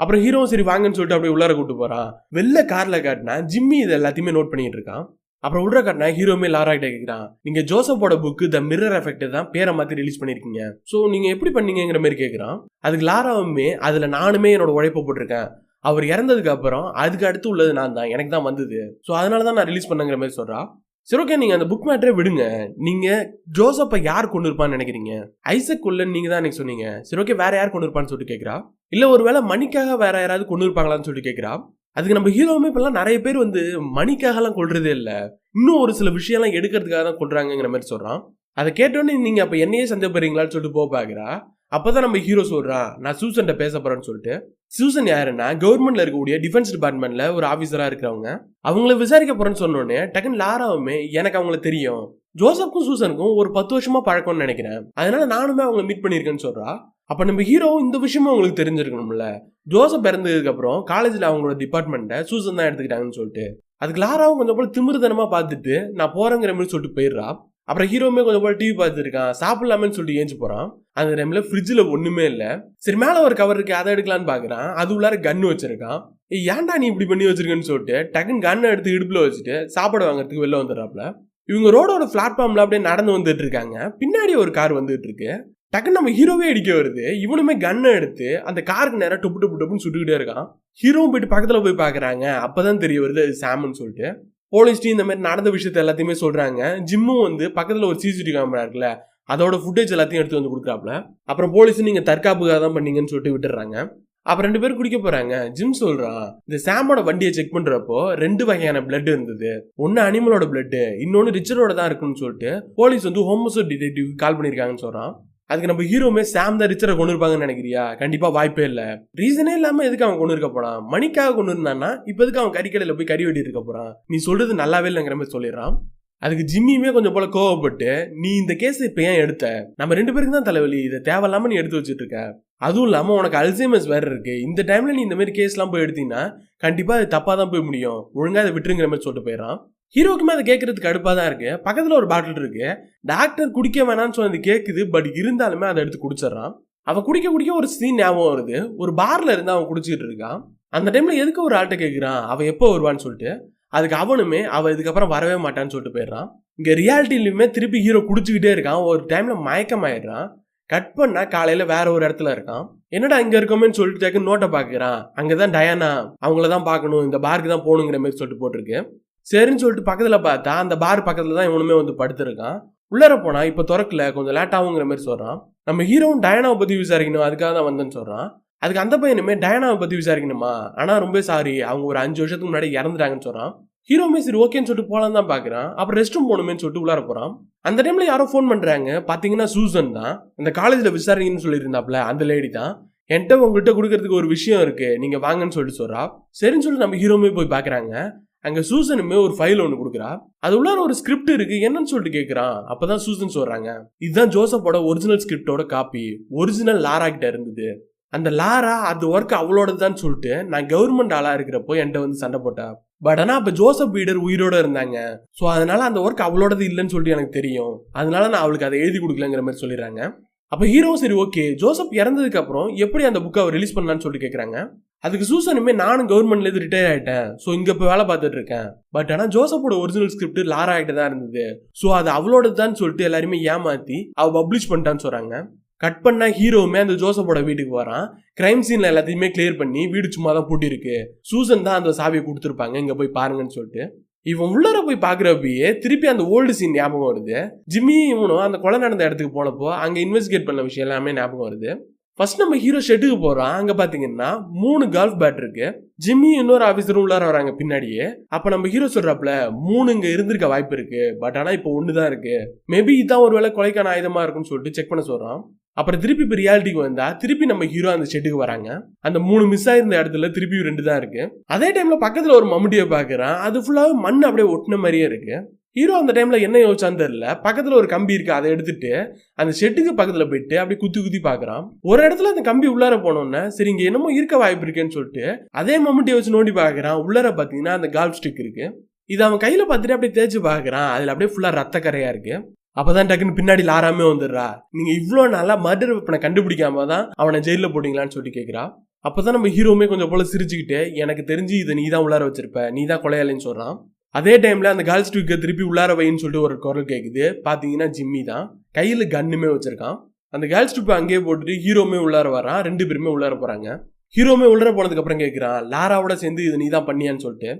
Speaker 1: அப்புறம் ஹீரோவும் சரி வாங்கன்னு சொல்லிட்டு அப்படியே உள்ளார கூட்டு போகிறான் வெளில காரில் காட்டினா ஜிம்மி இது எல்லாத்தையுமே நோட் பண்ணிட்டு இருக்கான். அப்புறம் உள்ள கட்டின ஹீரோமே லாரா கிட்ட கேட்கிறான் நீங்க ஜோசப்போட புக்கு த மிரர் எஃபெக்ட் தான் பேரை மாத்தி ரிலீஸ் பண்ணிருக்கீங்க. ஸோ நீங்க எப்படி பண்ணீங்கிற மாதிரி கேட்கிறான் அதுக்கு லாராவுமே அதுல நானுமே என்னோட உழைப்பை போட்டிருக்கேன். அவர் இறந்ததுக்கு அப்புறம் அதுக்கு அடுத்து உள்ளது நான் தான். எனக்கு தான் வந்தது. ஸோ அதனால தான் நான் ரிலீஸ் பண்ணுங்கிற மாதிரி சொல்றா. சரி ஓகே நீங்கள் அந்த புக் மேட்டரே விடுங்க. நீங்கள் ஜோசப்பை யார் கொண்டு இருப்பான்னு நினைக்கிறீங்க? ஐசக் கொல்லன் நீங்கள் தான் எனக்கு சொன்னீங்க. சரி ஓகே வேற யார் கொண்டு இருப்பான்னு சொல்லிட்டு கேட்குறா இல்லை ஒருவேளை மணிக்காக வேற யாராவது கொண்டு இருப்பாங்களான்னு சொல்லிட்டு கேட்குறா அதுக்கு நம்ம ஹீரோவுமே இப்பெல்லாம் நிறைய பேர் வந்து மணிக்காகலாம் கொள்றதே இல்லை. இன்னும் ஒரு சில விஷயம்லாம் எடுக்கிறதுக்காக தான் கொள்றாங்கிற மாதிரி சொல்கிறான் அதை கேட்டோன்னே நீங்கள் அப்போ என்னையே சந்தேகப்படுறீங்களான்னு சொல்லிட்டு போக பார்க்குறா அப்போ தான் நம்ம ஹீரோ சொல்கிறான் நான் சூசன்ட்ட பேச போகிறேன்னு சொல்லிட்டு. சூசன் யாருன்னா கவர்மெண்ட்ல இருக்கக்கூடிய டிஃபென்ஸ் டிபார்ட்மெண்ட்ல ஒரு ஆஃபீஸராக இருக்கிறவங்க. அவங்கள விசாரிக்க போகிறேன்னு சொன்னோடனே டக்குன்னு லாராவுமே எனக்கு அவங்கள தெரியும். ஜோசப்க்கும் சூசனுக்கும் ஒரு பத்து வருஷமா பழக்கம்னு நினைக்கிறேன். அதனால நானுமே அவங்க மீட் பண்ணியிருக்கேன்னு சொல்றா. அப்போ நம்ம ஹீரோ இந்த விஷயமும் அவங்களுக்கு தெரிஞ்சிருக்கணும்ல. ஜோசப் பிறந்ததுக்கப்புறம் அப்புறம் அவங்களோட டிபார்ட்மெண்ட்டை சூசன் தான் எடுத்துக்கிட்டாங்கன்னு சொல்லிட்டு அதுக்கு லாராவும் கொஞ்சம் போல திமிருதனமாக பார்த்துட்டு நான் போகிறேங்கிற மாதிரி சொல்லிட்டு போயிடுறா. அப்புறம் ஹீரோவுமே கொஞ்சம் போல டிவி பார்த்துருக்கான். இருக்கான் சாப்பிடலாமேன்னு சொல்லிட்டு ஏஞ்சி போகிறான் அந்த டைமில் ஃப்ரிட்ஜில் ஒன்றுமே இல்லை. சரி மேலே ஒரு கவர் இருக்குது அதை எடுக்கலான்னு பார்க்குறான் அது உள்ளார கன்னு வச்சுருக்கான். ஏன்டா நீ இப்படி பண்ணி வச்சிருக்கேன்னு சொல்லிட்டு டக்குன்னு கன்னை எடுத்து இடுப்பில் வச்சுட்டு சாப்பாடு வாங்குறதுக்கு வெளில வந்துடுறாப்புல இவங்க ரோடோட பிளாட்ஃபார்ம்ல அப்படியே நடந்து வந்துட்டு இருக்காங்க. பின்னாடி ஒரு கார் வந்துட்டு இருக்கு. டக்குன்னு நம்ம ஹீரோவே அடிக்க வருது. இவனுமே கன்னை எடுத்து அந்த காருக்கு நேரம் டொப்பு டொப்பு டொப்புன்னு சுட்டுக்கிட்டே இருக்கான். ஹீரோவும் போயிட்டு பக்கத்தில் போய் பார்க்குறாங்க அப்போ தான் தெரிய வருது அது சாம்னு சொல்லிட்டு. போலீஸ் இந்த மாதிரி நடந்த விஷயத்த எல்லாத்தையுமே சொல்கிறாங்க ஜிம்மும் வந்து பக்கத்தில் ஒரு சிசிடிவி கேமரா இருக்குல்ல அதோட ஃபுட்டேஜ் எல்லாத்தையும் எடுத்து வந்து கொடுக்குறாப்புல. அப்புறம் போலீஸ் நீங்கள் தற்காப்புக்காக தான் பண்ணீங்கன்னு சொல்லிட்டு விட்டுறாங்க அப்புறம் ரெண்டு பேரும் குடிக்க போறாங்க. ஜிம் சொல்றான் இந்த சாமோட வண்டியை செக் பண்றப்போ ரெண்டு வகையான பிளட் இருந்தது. ஒன்னு அனிமலோட பிளட் இன்னொன்னு ரிச்சரோட தான் இருக்குன்னு சொல்லிட்டு போலீஸ் வந்து ஹோமோசோ டிடெக்டிவ் கால் பண்ணிருக்காங்கன்னு சொல்றான். அதுக்கு நம்ம ஹீரோமே சாம் தான் ரிச்சரை கொண்டு இருப்பாங்கன்னு நினைக்கிறியா? கண்டிப்பா வாய்ப்பே இல்லை. ரீசனே இல்லாம எதுக்கு அவன் கொண்டு இருக்க போறான்? மணிக்காக கொண்டு இருந்தான்னா இப்ப எதுக்கு அவன் கறிக்கடையில போய் கறி வெட்டி இருக்க போறான்? நீ சொல்றது நல்லாவே இல்லைங்கிற மாதிரி சொல்லிடுறான். அதுக்கு ஜிம்மியுமே கொஞ்சம் போல கோவப்பட்டு நீ இந்த கேஸ் இப்ப ஏன் எடுத்த? நம்ம ரெண்டு பேருக்கு தான் தலைவலி. இதை தேவையில்லாம நீ எடுத்து வச்சுட்டு இருக்க அதுவும் இல்லாம உனக்கு அல்சைமஸ் வேற இருக்கு. இந்த டைம்ல நீ இந்த மாதிரி கேஸ்லாம் போய் எடுத்தீங்கன்னா கண்டிப்பா அது தப்பா தான் போய் முடியும். ஒழுங்கா அதை விட்டுருங்கிற மாதிரி சொல்லிட்டு போயிடறான். ஹீரோக்குமே அதை கேட்கறதுக்கு அடுப்பாக தான் இருக்கு. பக்கத்தில் ஒரு பாட்டில் இருக்கு. டாக்டர் குடிக்க வேணாம்னு சொன்னது கேட்குது பட் இருந்தாலுமே அதை எடுத்து குடிச்சிடறான். அவன் குடிக்க குடிக்க ஒரு சீன் ஞாபகம் வருது. ஒரு பார்ல இருந்து அவன் குடிச்சிட்டு இருக்கான். அந்த டைம்ல எதுக்கு ஒரு ஆள்கிட்ட கேட்குறான் அவன் எப்போ வருவான்னு சொல்லிட்டு. அதுக்கு அவனுமே அவன் இதுக்கப்புறம் வரவே மாட்டான்னு சொல்லிட்டு போயிடுறான். இங்கே ரியாலிட்டிலையுமே திருப்பி ஹீரோ குடிச்சுக்கிட்டே இருக்கான். ஒரு டைம்ல மயக்கம் ஆயிடுறான் கட் பண்ணா காலையில வேற ஒரு இடத்துல இருக்கான். என்னடா இங்கே இருக்கோமேன்னு சொல்லிட்டு நோட்டை நோட்டை அங்கே தான் டயானா அவங்கள தான் பார்க்கணும். இந்த பார்க்கு தான் போகணுங்கிற மாதிரி சொல்லிட்டு போட்டிருக்கு. சரின்னு சொல்லிட்டு பக்கத்தில் பார்த்தா அந்த பார் பக்கத்தில் தான் இவனுமே வந்து படுத்துருக்கான். உள்ளார போனால் இப்போ திறக்கல கொஞ்சம் லேட் ஆகுங்கிற மாதிரி சொல்கிறான் நம்ம ஹீரோவும் டயனாவை பற்றி விசாரிக்கணும்? அதுக்காக தான் வந்தேன்னு சொல்கிறான் அதுக்கு அந்த பையனுமே டயனாவை பற்றி விசாரிக்கணுமா? ஆனால் ரொம்ப சாரி அவங்க ஒரு அஞ்சு வருஷத்துக்கு முன்னாடி இறந்துட்டாங்கன்னு சொல்கிறான் ஹீரோமே சரி ஓகேன்னு சொல்லிட்டு போலாம் தான் பார்க்குறான் அப்புறம் ரெஸ்ட் ரூம் போகணுமேன்னு சொல்லிட்டு உள்ளார போகிறான் அந்த டைமில் யாரோ ஃபோன் பண்ணுறாங்க பார்த்தீங்கன்னா சூசன் தான். அந்த காலேஜில் விசாரிங்கன்னு சொல்லியிருந்தாப்ல அந்த லேடி தான். என்கிட்ட உங்கள்கிட்ட கொடுக்கறதுக்கு ஒரு விஷயம் இருக்கு. நீங்க வாங்கன்னு சொல்லிட்டு சொல்றா. சரின்னு சொல்லிட்டு நம்ம ஹீரோமே போய் பாக்குறாங்க. அங்கே சூசனுமே ஒரு ஃபைல் ஒன்று கொடுக்குறா. அது உள்ளார ஒரு ஸ்கிரிப்ட் இருக்கு. என்னன்னு சொல்லிட்டு கேட்குறான் அப்போ தான் சூசன் சொல்கிறாங்க இதுதான் ஜோசப்போட ஒரிஜினல் ஸ்கிரிப்டோட காப்பி ஒரிஜினல் லாரா கிட்ட இருந்தது. அந்த லாரா அது ஒர்க் அவளோடதுதான் சொல்லிட்டு நான் கவர்மெண்ட் ஆளாக இருக்கிறப்போ என்கிட்ட வந்து சண்டை போட்டா. பட் ஆனால் அப்போ ஜோசப் பீடர் உயிரோட இருந்தாங்க. ஸோ அதனால அந்த ஒர்க் அவளோடது இல்லைன்னு சொல்லிட்டு எனக்கு தெரியும். அதனால நான் அவளுக்கு அதை எழுதி கொடுக்கலங்கிற மாதிரி சொல்லிடுறாங்க. அப்போ ஹீரோ சரி ஓகே ஜோசப் இறந்ததுக்கு அப்புறம் எப்படி அந்த புக்கை அவர் ரிலீஸ் பண்ணலான்னு சொல்லிட்டு கேட்குறாங்க அதுக்கு சூசனுமே நானும் கவர்மெண்ட்லேருந்து ரிட்டையர் ஆகிட்டேன் ஸோ இங்கே இப்போ வேலை பார்த்துட்டு இருக்கேன். பட் ஆனால் ஜோசப்போட ஒரிஜினல் ஸ்கிரிப்ட் லாரா ஆகிட்டு தான் இருந்தது. ஸோ அது அவளோடதான்னு தான் சொல்லிட்டு எல்லாருமே ஏமாற்றி அவள் பப்ளிஷ் பண்ணிட்டான்னு சொல்கிறாங்க கட் பண்ண ஹீரோவுமே அந்த ஜோசப்போட வீட்டுக்கு வரான். கிரைம் சீன்ல எல்லாத்தையுமே கிளியர் பண்ணி வீடு சும்மா தான் பூட்டிருக்கு சூசன் தான் அந்த சாவியை கொடுத்துருப்பாங்க. இங்க போய் பாருங்கன்னு சொல்லிட்டு. இவன் உள்ளர போய் பாக்குறப்பயே திருப்பி அந்த ஓல்டு சீன் ஞாபகம் வருது. ஜிம்மி இவனும் அந்த கொலை நடந்த இடத்துக்கு போனப்போ அங்க இன்வெஸ்டிகேட் பண்ண விஷயம் எல்லாமே ஞாபகம் வருது. ஃபர்ஸ்ட் நம்ம ஹீரோ ஷெட்டுக்கு போகிறோம் அங்க பாத்தீங்கன்னா மூணு கால்ஃப் பேட் இருக்கு. ஜிம்மி இன்னொரு ஆபீசரும் உள்ளார வராங்க பின்னாடியே. அப்ப நம்ம ஹீரோ சொல்றாப்ல மூணு இங்க இருந்திருக்க வாய்ப்பு இருக்கு. பட் ஆனா இப்போ ஒண்ணுதான் இருக்கு. மேபி இதான் ஒருவேளை கொலைக்கான ஆயுதமா இருக்கும்னு சொல்லிட்டு செக் பண்ண சொல்கிறோம் அப்புறம் திருப்பி இப்போ ரியாலிட்டிக்கு வந்தா திருப்பி நம்ம ஹீரோ அந்த ஷெட்டுக்கு வராங்க. அந்த மூணு மிஸ் ஆயிருந்த இடத்துல திருப்பி ரெண்டு தான் இருக்கு. அதே டைம்ல பக்கத்துல ஒரு மம்முட்டியை பாக்குறான். அது ஃபுல்லாவே மண் அப்படியே ஒட்டின மாதிரியே இருக்கு. ஹீரோ அந்த டைமில் என்ன யோசிச்சான்னு தெரியல. பக்கத்தில் ஒரு கம்பி இருக்குது அதை எடுத்துட்டு அந்த ஷெட்டுக்கு பக்கத்தில் போயிட்டு அப்படி குத்தி குத்தி பார்க்குறான் ஒரு இடத்துல அந்த கம்பி உள்ளார போனோன்னே சரி இங்கே என்னமோ இருக்க வாய்ப்பு இருக்கேன்னு சொல்லிட்டு அதே மம்முட்டியை வச்சு நோண்டி பார்க்குறான் உள்ளார பார்த்தீங்கன்னா அந்த கால்ஃப் ஸ்டிக் இருக்குது இது அவன் கையில் பார்த்துட்டு அப்படியே தேய்ச்சி பார்க்குறான் அதில் அப்படியே ஃபுல்லாக ரத்த கரையாக இருக்குது அப்பதான் டக்குன்னு பின்னாடி லாராமே வந்துடுறா. நீங்க இவ்வளோ நாளா மர்டர் வெப்பனை கண்டுபிடிக்காம தான் அவனை ஜெயிலில் போட்டீங்களான்னு சொல்லி அப்போ தான் நம்ம ஹீரோவுமே கொஞ்சம் போல சிரிச்சுக்கிட்டு எனக்கு தெரிஞ்சு இதை நீ தான் உள்ளார வச்சிருப்ப நீ தான் கொலையாளின்னு சொல்கிறான் அதே டைமில் அந்த கேர்ள்ஸ் டூக்கை திருப்பி உள்ளார வைன்னு சொல்லிட்டு ஒரு குரல் கேட்குது பார்த்தீங்கன்னா ஜிம்மி தான். கையில் கன்னுமே வச்சுருக்கான். அந்த கேர்ள்ஸ் டூப்பை அங்கேயே போட்டுட்டு ஹீரோமே உள்ளார வரான். ரெண்டு பேருமே உள்ளார போகிறாங்க ஹீரோமே உள்ளார போனதுக்கப்புறம் கேட்குறான் லாராவோட சேர்ந்து இது நீ தான் பண்ணியான்னு சொல்லிட்டு.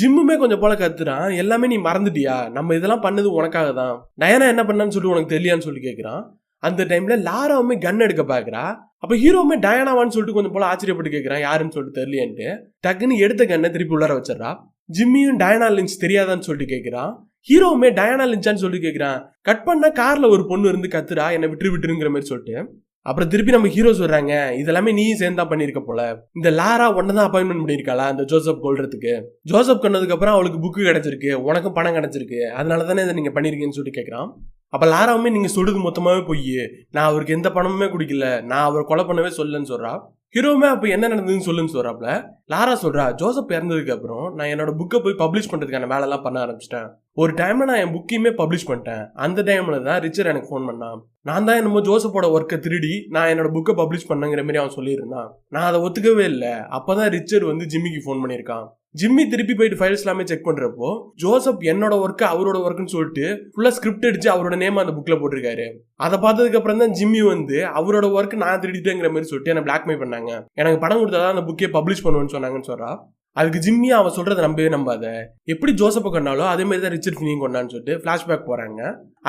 Speaker 1: ஜிம்முமே கொஞ்சம் போல கத்துறான். எல்லாமே நீ மறந்துட்டியா? நம்ம இதெல்லாம் பண்ணது உனக்காக தான். டயனா என்ன பண்ணான்னு சொல்லிட்டு உனக்கு தெரியான்னு சொல்லி கேட்குறான் அந்த டைம்ல லாராவுமே கன் எடுக்க பாக்குறா. அப்ப ஹீரோவுமே டயனாவான்னு சொல்லிட்டு கொஞ்சம் போல ஆச்சரியப்பட்டு கேட்குறான் யாருன்னு சொல்லிட்டு தெரியலையன்ட்டு. டக்குன்னு எடுத்த கண்ணை திருப்பி உள்ளார வச்சிடறா. ஜிம்மியும் டயனா லிஞ்ச் தெரியாதான்னு சொல்லிட்டு கேட்குறான் ஹீரோவுமே டயானா லிஞ்சான்னு சொல்லிட்டு கேட்குறான் கட் பண்ணா கார்ல ஒரு பொண்ணு இருந்து கத்துறா என்னை விட்டு விட்டுருங்கிற மாதிரி சொல்லிட்டு. அப்புறம் திருப்பி நம்ம ஹீரோ சொல்றாங்க இதெல்லாமே நீயும் சேர்ந்து தான் பண்ணிருக்க போல. இந்த லாரா ஒன்னு தான் அப்பாயின்மெண்ட் பண்ணிருக்காளா இந்த ஜோசப் கொள்றதுக்கு ஜோசப் கொண்டதுக்கு அப்புறம் அவளுக்கு புக்கு கிடைச்சிருக்கு உனக்கும் பணம் கிடைச்சிருக்கு. அதனால தானே இதை நீங்க பண்ணிருக்கீங்கன்னு சொல்லிட்டு கேட்கறான் அப்போ லாராவுமே நீங்கள் சொல்லுது மொத்தமாகவே பொய் நான் அவருக்கு எந்த பணமுமே குடிக்கல. நான் அவர் கொலை பண்ணவே சொல்லலன்னு சொல்கிறா ஹீரோமே அப்போ என்ன நடந்ததுன்னு சொல்லுன்னு சொல்கிறாப்ல லாரா சொல்கிறா ஜோசப் இறந்ததுக்கு அப்புறம் நான் என்னோட புக்கை போய் பப்ளிஷ் பண்ணுறதுக்கான வேலைலாம் பண்ண ஆரம்பிச்சிட்டேன். ஒரு டைமில் நான் என் புக்கையுமே பப்ளிஷ் பண்ணிட்டேன். அந்த டைமில் தான் ரிச்சர் எனக்கு ஃபோன் பண்ணான். நான் தான் என்னமோ ஜோசப்போட ஒர்க்கை திருடி நான் என்னோட புக்கை பப்ளிஷ் பண்ணுங்கிற மாதிரி அவன் சொல்லியிருந்தான். நான் அதை ஒத்துக்கவே இல்லை. அப்போ தான் ரிச்சர் வந்து ஜிம்மிக்கு ஃபோன் பண்ணியிருக்கான். ஜிம்மி திருப்பி போயிட்டு ஃபைல்ஸ் எல்லாமே செக் பண்றப்போ ஜோசப் என்னோட ஒர்க்கு அவரோட ஒர்க்குன்னு சொல்லிட்டு ஃபுல்லா ஸ்கிரிப்ட் அடிச்சு அவரோட நேம் அந்த புக்ல போட்டிருக்காரு. அதை பார்த்ததுக்கு அப்புறம் தான் ஜிம்மி வந்து அவரோட ஒர்க் நான் திருடிட்டேங்கிற மாதிரி சொல்லிட்டு என்ன பிளாக்மெயில் பண்ணாங்க. எனக்கு படம் கொடுத்தாதான் அந்த புக்கே பப்ளிஷ் பண்ணுவேன்னு சொன்னாங்கன்னு சொல்றா. அதுக்கு ஜிம்மி அவன் சொல்றதை நம்பவே நம்பாத. எப்படி ஜோசப்ப கொண்டாலோ அதே மாதிரி தான் ரிச்சர்ட் ஃபினியும் கொண்டான்னு சொல்லிட்டு ஃபிளாஷ்பேக் போறாங்க.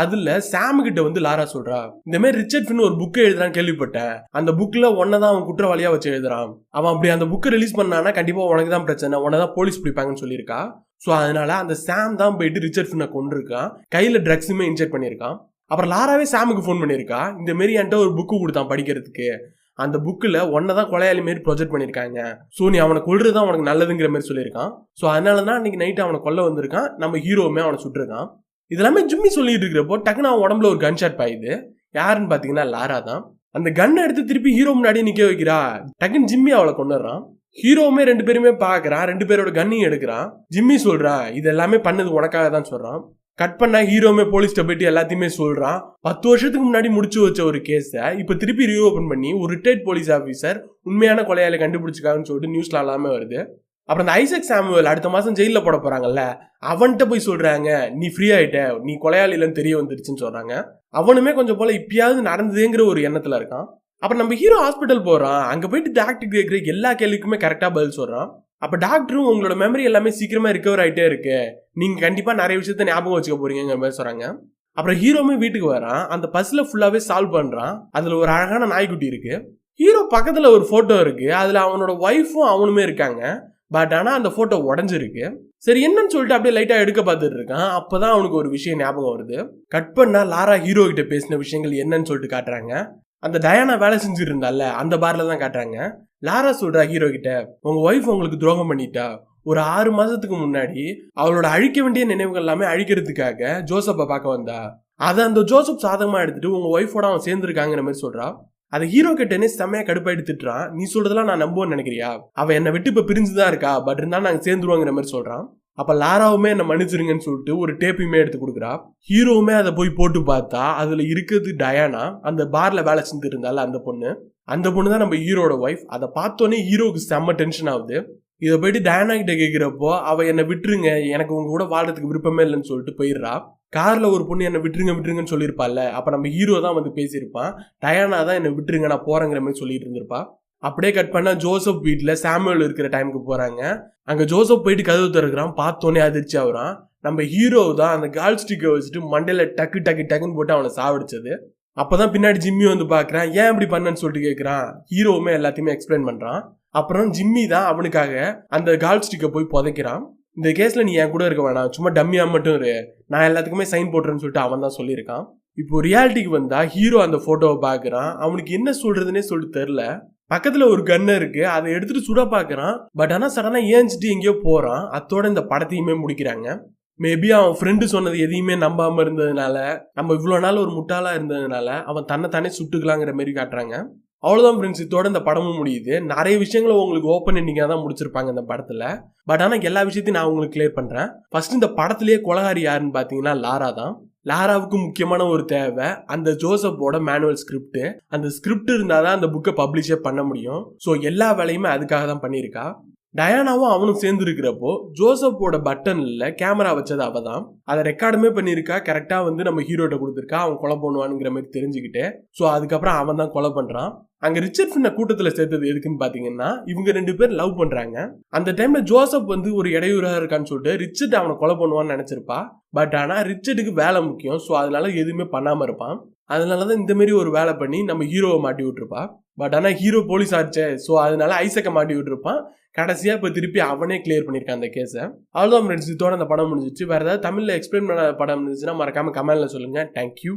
Speaker 1: அதுல சாம் கிட்ட வந்து லாரா சொல்றா இந்த மாதிரி ரிச்சர்ட் ஃபின் ஒரு புக்கை எழுதுறான்னு கேள்விப்பட்டேன். அந்த புக்ல தான் அவன் குற்றவாளியா வச்சு எழுதுறான். அவன் அப்படி அந்த புக்கை ரிலீஸ் பண்ணானா கண்டிப்பா உனக்கு தான் பிரச்சனை உன்னதான் போலீஸ் பிடிப்பாங்கன்னு சொல்லியிருக்கா. ஸோ அதனால அந்த சாம் தான் போயிட்டு ரிச்சர்ட் ஃபின்னை கொண்டிருக்கான் கையில ட்ரக்ஸுமே இன்ஜெக்ட் பண்ணியிருக்கான். அப்புறம் லாராவே சாமுக்கு ஃபோன் பண்ணியிருக்கா. இந்த மாரி என்கிட்ட ஒரு புக்கு கொடுத்தான் படிக்கிறதுக்கு. அந்த புக்கில் ஒன்றை தான் கொலையாளி மாரி ப்ரொஜெக்ட் பண்ணியிருக்காங்க ஸோ நீ அவனை கொள்றது தான் அவனுக்கு நல்லதுங்கிற மாதிரி சொல்லியிருக்கான். ஸோ அதனால தான் அன்றைக்கி நைட்டு அவனை கொல்ல வந்திருக்கான். நம்ம ஹீரோவுமே அவனை சுட்டிருக்கான். இதெல்லாமே ஜிம்மி சொல்லிட்டு இருக்கிறப்போ டக்குன்னு அவன் உடம்புல ஒரு கன் ஷாட் பாயுது. யாருன்னு பார்த்தீங்கன்னா லாரா தான். அந்த கன்னை எடுத்து திருப்பி ஹீரோ முன்னாடி நிற்க வைக்கிறா. டக்குன்னு ஜிம்மி அவளை கொண்டுடுறான் ஹீரோவுமே ரெண்டு பேருமே பார்க்குறான் ரெண்டு பேரோட கன்னையும் எடுக்கிறான். ஜிம்மி சொல்கிறா இது எல்லாமே பண்ணது உனக்காக தான் சொல்கிறான் கட் பண்ணா ஹீரோமே போலீஸ்ட்ட போயிட்டு எல்லாத்தையுமே சொல்றான். பத்து வருஷத்துக்கு முன்னாடி முடிச்சு வச்ச ஒரு கேஸை இப்போ திருப்பி ரீஓபன் பண்ணி ஒரு ரிட்டையர்ட் போலீஸ் ஆஃபீஸர் உண்மையான கொலையாளி கண்டுபிடிச்சிருக்காங்கன்னு சொல்லிட்டு நியூஸ்ல எல்லாமே வருது. அப்புறம் இந்த ஐசக் சாமுவல் அடுத்த மாதம் ஜெயிலில் போட போகிறாங்கல்ல அவன்கிட்ட போய் சொல்கிறாங்க நீ ஃப்ரீ ஆயிட்ட நீ கொலையாளிலன்னு தெரிய வந்துருச்சுன்னு சொல்கிறாங்க அவனுமே கொஞ்சம் போல் இப்பயாவது நடந்ததுங்கிற ஒரு எண்ணத்தில் இருக்கான். அப்புறம் நம்ம ஹீரோ ஹாஸ்பிட்டல் போகிறான் அங்கே போயிட்டு டாக்டர் கேட்குற எல்லா கேள்விக்குமே கரெக்டாக பதில் சொல்கிறான் அப்போ டாக்டரும் உங்களோட மெமரி எல்லாமே சீக்கிரமாக ரிகவர் ஆகிட்டே இருக்கு. நீங்க கண்டிப்பா நிறைய விஷயத்த ஞாபகம் வச்சுக்க போறீங்கிற மாதிரி சொல்றாங்க. அப்புறம் ஹீரோமே வீட்டுக்கு வரான். அந்த பஸ்ல ஃபுல்லாவே சால்வ் பண்றான். அதுல ஒரு அழகான நாய்க்குட்டி இருக்கு. ஹீரோ பக்கத்துல ஒரு போட்டோ இருக்கு. அதுல அவனோட ஒய்ஃபும் அவனுமே இருக்காங்க. பட் ஆனா அந்த போட்டோ உடஞ்சிருக்கு. சரி என்னன்னு சொல்லிட்டு அப்படியே லைட்டா எடுக்க பார்த்துட்டு இருக்கான். அப்பதான் அவனுக்கு ஒரு விஷயம் ஞாபகம் வருது. கட் பண்ணா லாரா ஹீரோ கிட்ட பேசின விஷயங்கள் என்னன்னு சொல்லிட்டு காட்டுறாங்க. அந்த டயானா வேலை செஞ்சுட்டு இருந்தால அந்த பார்ல தான் காட்டுறாங்க. லாரா சொல்றா ஹீரோ கிட்ட உங்க ஒய்ஃப் உங்களுக்கு துரோகம் பண்ணிட்டா. ஒரு ஆறு மாசத்துக்கு முன்னாடி அவளோட அழிக்க வேண்டிய நினைவுகள் எல்லாமே அழிக்கிறதுக்காக ஜோசப்பை பார்க்க வந்தா. அதை அந்த ஜோசப் சாதகமா எடுத்துட்டு உங்க ஒய்ஃபோட அவன் சேர்ந்துருக்காங்கிற மாதிரி சொல்றா. அதை ஹீரோ கிட்டனே செம்மையா கடுப்பாயிட்டு திட்டுறான். நீ சொல்றதெல்லாம் நான் நம்புவேன்னு நினைக்கிறியா? அவன் என்னை விட்டு இப்ப பிரிஞ்சுதான் இருக்கா? பட் இருந்தாலும் நாங்க சேர்ந்துருவாங்கிற மாதிரி சொல்றான். அப்ப லாராவுமே என்ன மன்னிச்சிருங்கன்னு சொல்லிட்டு ஒரு டேப்பையுமே எடுத்து கொடுக்குறா. ஹீரோவுமே அதை போய் போட்டு பார்த்தா அதுல இருக்கிறது டயானா அந்த பார்ல வேலை செஞ்சுட்டு இருந்தால அந்த பொண்ணு. அந்த பொண்ணு தான் நம்ம ஹீரோட ஒய்ஃப் அதை பார்த்தோன்னே ஹீரோவுக்கு செம்ம டென்ஷன் ஆகுது. இதை போயிட்டு டயானா கிட்ட அவள் அவ என்னை விட்டுருங்க. எனக்கு உங்க கூட வாழ்றதுக்கு விருப்பமே இல்லைன்னு சொல்லிட்டு போயிடுறா. காரில் ஒரு பொண்ணு என்னை விட்டுருங்க விட்டுருங்கன்னு சொல்லியிருப்பாள்ல. அப்போ நம்ம ஹீரோ தான் வந்து பேசியிருப்பான். டயானா தான் என்னை விட்டுருங்க நான் போகிறேங்கிற மாதிரி சொல்லிட்டு இருந்திருப்பா. அப்படியே கட் பண்ணால் ஜோசப் வீட்டில் சாமுவேல் இருக்கிற டைமுக்கு போகிறாங்க அங்கே ஜோசப் போயிட்டு கதவு திறக்கிறான். பார்த்தோன்னே அதிர்ச்சி ஆகுறான். நம்ம ஹீரோ தான் அந்த கால் ஸ்டிக்கை வச்சுட்டு மண்டையில் டக்கு டக்கு டக்குன்னு போட்டு அவனை சாவடிச்சது. அப்பதான் பின்னாடி ஜிம்மி வந்து பார்க்குறான் ஏன் இப்படி பண்ணன்னு சொல்லிட்டு கேட்குறான் ஹீரோவுமே எல்லாத்தையுமே எக்ஸ்பிளைன் பண்ணுறான் அப்புறம் ஜிம்மி தான் அவனுக்காக அந்த கால் ஸ்டிக்கை போய் புதைக்கிறான். இந்த கேஸில் நீ என் கூட இருக்க வேணாம். சும்மா டம்மியாக மட்டும் இரு. நான் எல்லாத்துக்குமே சைன் போட்டுறேன்னு சொல்லிட்டு அவன் தான் சொல்லியிருக்கான். இப்போ ரியாலிட்டிக்கு வந்தா ஹீரோ அந்த ஃபோட்டோவை பார்க்குறான். அவனுக்கு என்ன சொல்றதுன்னே சொல்லிட்டு தெரில பக்கத்துல ஒரு கன்னு இருக்கு. அதை எடுத்துட்டு சுட பாக்குறான் பட் ஆனா சடனா ஏஞ்சிட்டு எங்கேயோ போறான். அத்தோட இந்த படத்தையுமே முடிக்கிறாங்க. மேபி அவன் ஃப்ரெண்டு சொன்னது எதையுமே நம்பாம இருந்ததுனால நம்ம இவ்வளோ நாள் ஒரு முட்டாளா இருந்ததுனால அவன் தன்னை தானே சுட்டுக்கலாங்கிற மாதிரி காட்டுறாங்க. அவ்வளோதான் ஃப்ரெண்ட்ஸ் இதோட இந்த படமும் முடியுது. நிறைய விஷயங்களை உங்களுக்கு ஓப்பன் எண்டிங்காக தான் முடிச்சிருப்பாங்க இந்த படத்தில். பட் ஆனால் எல்லா விஷயத்தையும் நான் உங்களுக்கு கிளியர் பண்ணுறேன் ஃபர்ஸ்ட் இந்த படத்துலேயே கொலகாரி யாருன்னு பார்த்தீங்கன்னா லாரா தான். லாராவுக்கு முக்கியமான ஒரு தேவை அந்த ஜோசப்போட மேனுவல் ஸ்கிரிப்ட் அந்த ஸ்கிரிப்ட் இருந்தால் தான் அந்த புக்கை பப்ளிஷே பண்ண முடியும். ஸோ எல்லா வேலையுமே அதுக்காக தான் பண்ணியிருக்கா. டயானாவும் அவனும் சேர்ந்து இருக்கிறப்போ ஜோசப்போட பட்டன்ல கேமரா வச்சது அவ தான் அதை ரெக்கார்டுமே பண்ணியிருக்கா கரெக்டா வந்து நம்ம ஹீரோட்ட கொடுத்துருக்கா அவன் கொலை பண்ணுவானுங்கிற மாதிரி தெரிஞ்சுக்கிட்டு. ஸோ அதுக்கப்புறம் அவன் தான் கொலை பண்றான். அங்க ரிச்சர்ட் ஃபின்ன கூட்டத்துல சேர்த்தது எதுக்குன்னு பாத்தீங்கன்னா இவங்க ரெண்டு பேர் லவ் பண்றாங்க. அந்த டைம்ல ஜோசப் வந்து ஒரு இடையூறாக இருக்கான்னு சொல்லிட்டு ரிச்சர்ட் அவனை கொலை பண்ணுவான்னு நினைச்சிருப்பா. பட் ஆனா ரிச்சர்டுக்கு வேலை முக்கியம். ஸோ அதனால எதுவுமே பண்ணாம இருப்பான். அதனால தான் இந்த மாதிரி ஒரு வேலை பண்ணி நம்ம ஹீரோவை மாட்டி விட்டுருப்பா. பட் ஆனால் ஹீரோ போலீஸ் ஆச்சே. ஸோ அதனால ஐசக்கை மாட்டி விட்டுருப்பான். கடைசியாக இப்போ திருப்பி அவனே கிளியர் பண்ணியிருக்கான் அந்த கேஸை அவ்வளோதான் ஃப்ரெண்ட்ஸ் இதோட அந்த படம் முடிஞ்சிச்சு. வேறு ஏதாவது தமிழில் எக்ஸ்பிளைன் பண்ண படம் இருந்துச்சுன்னா மறக்காமல் கமெண்டில் சொல்லுங்கள் தேங்க்யூ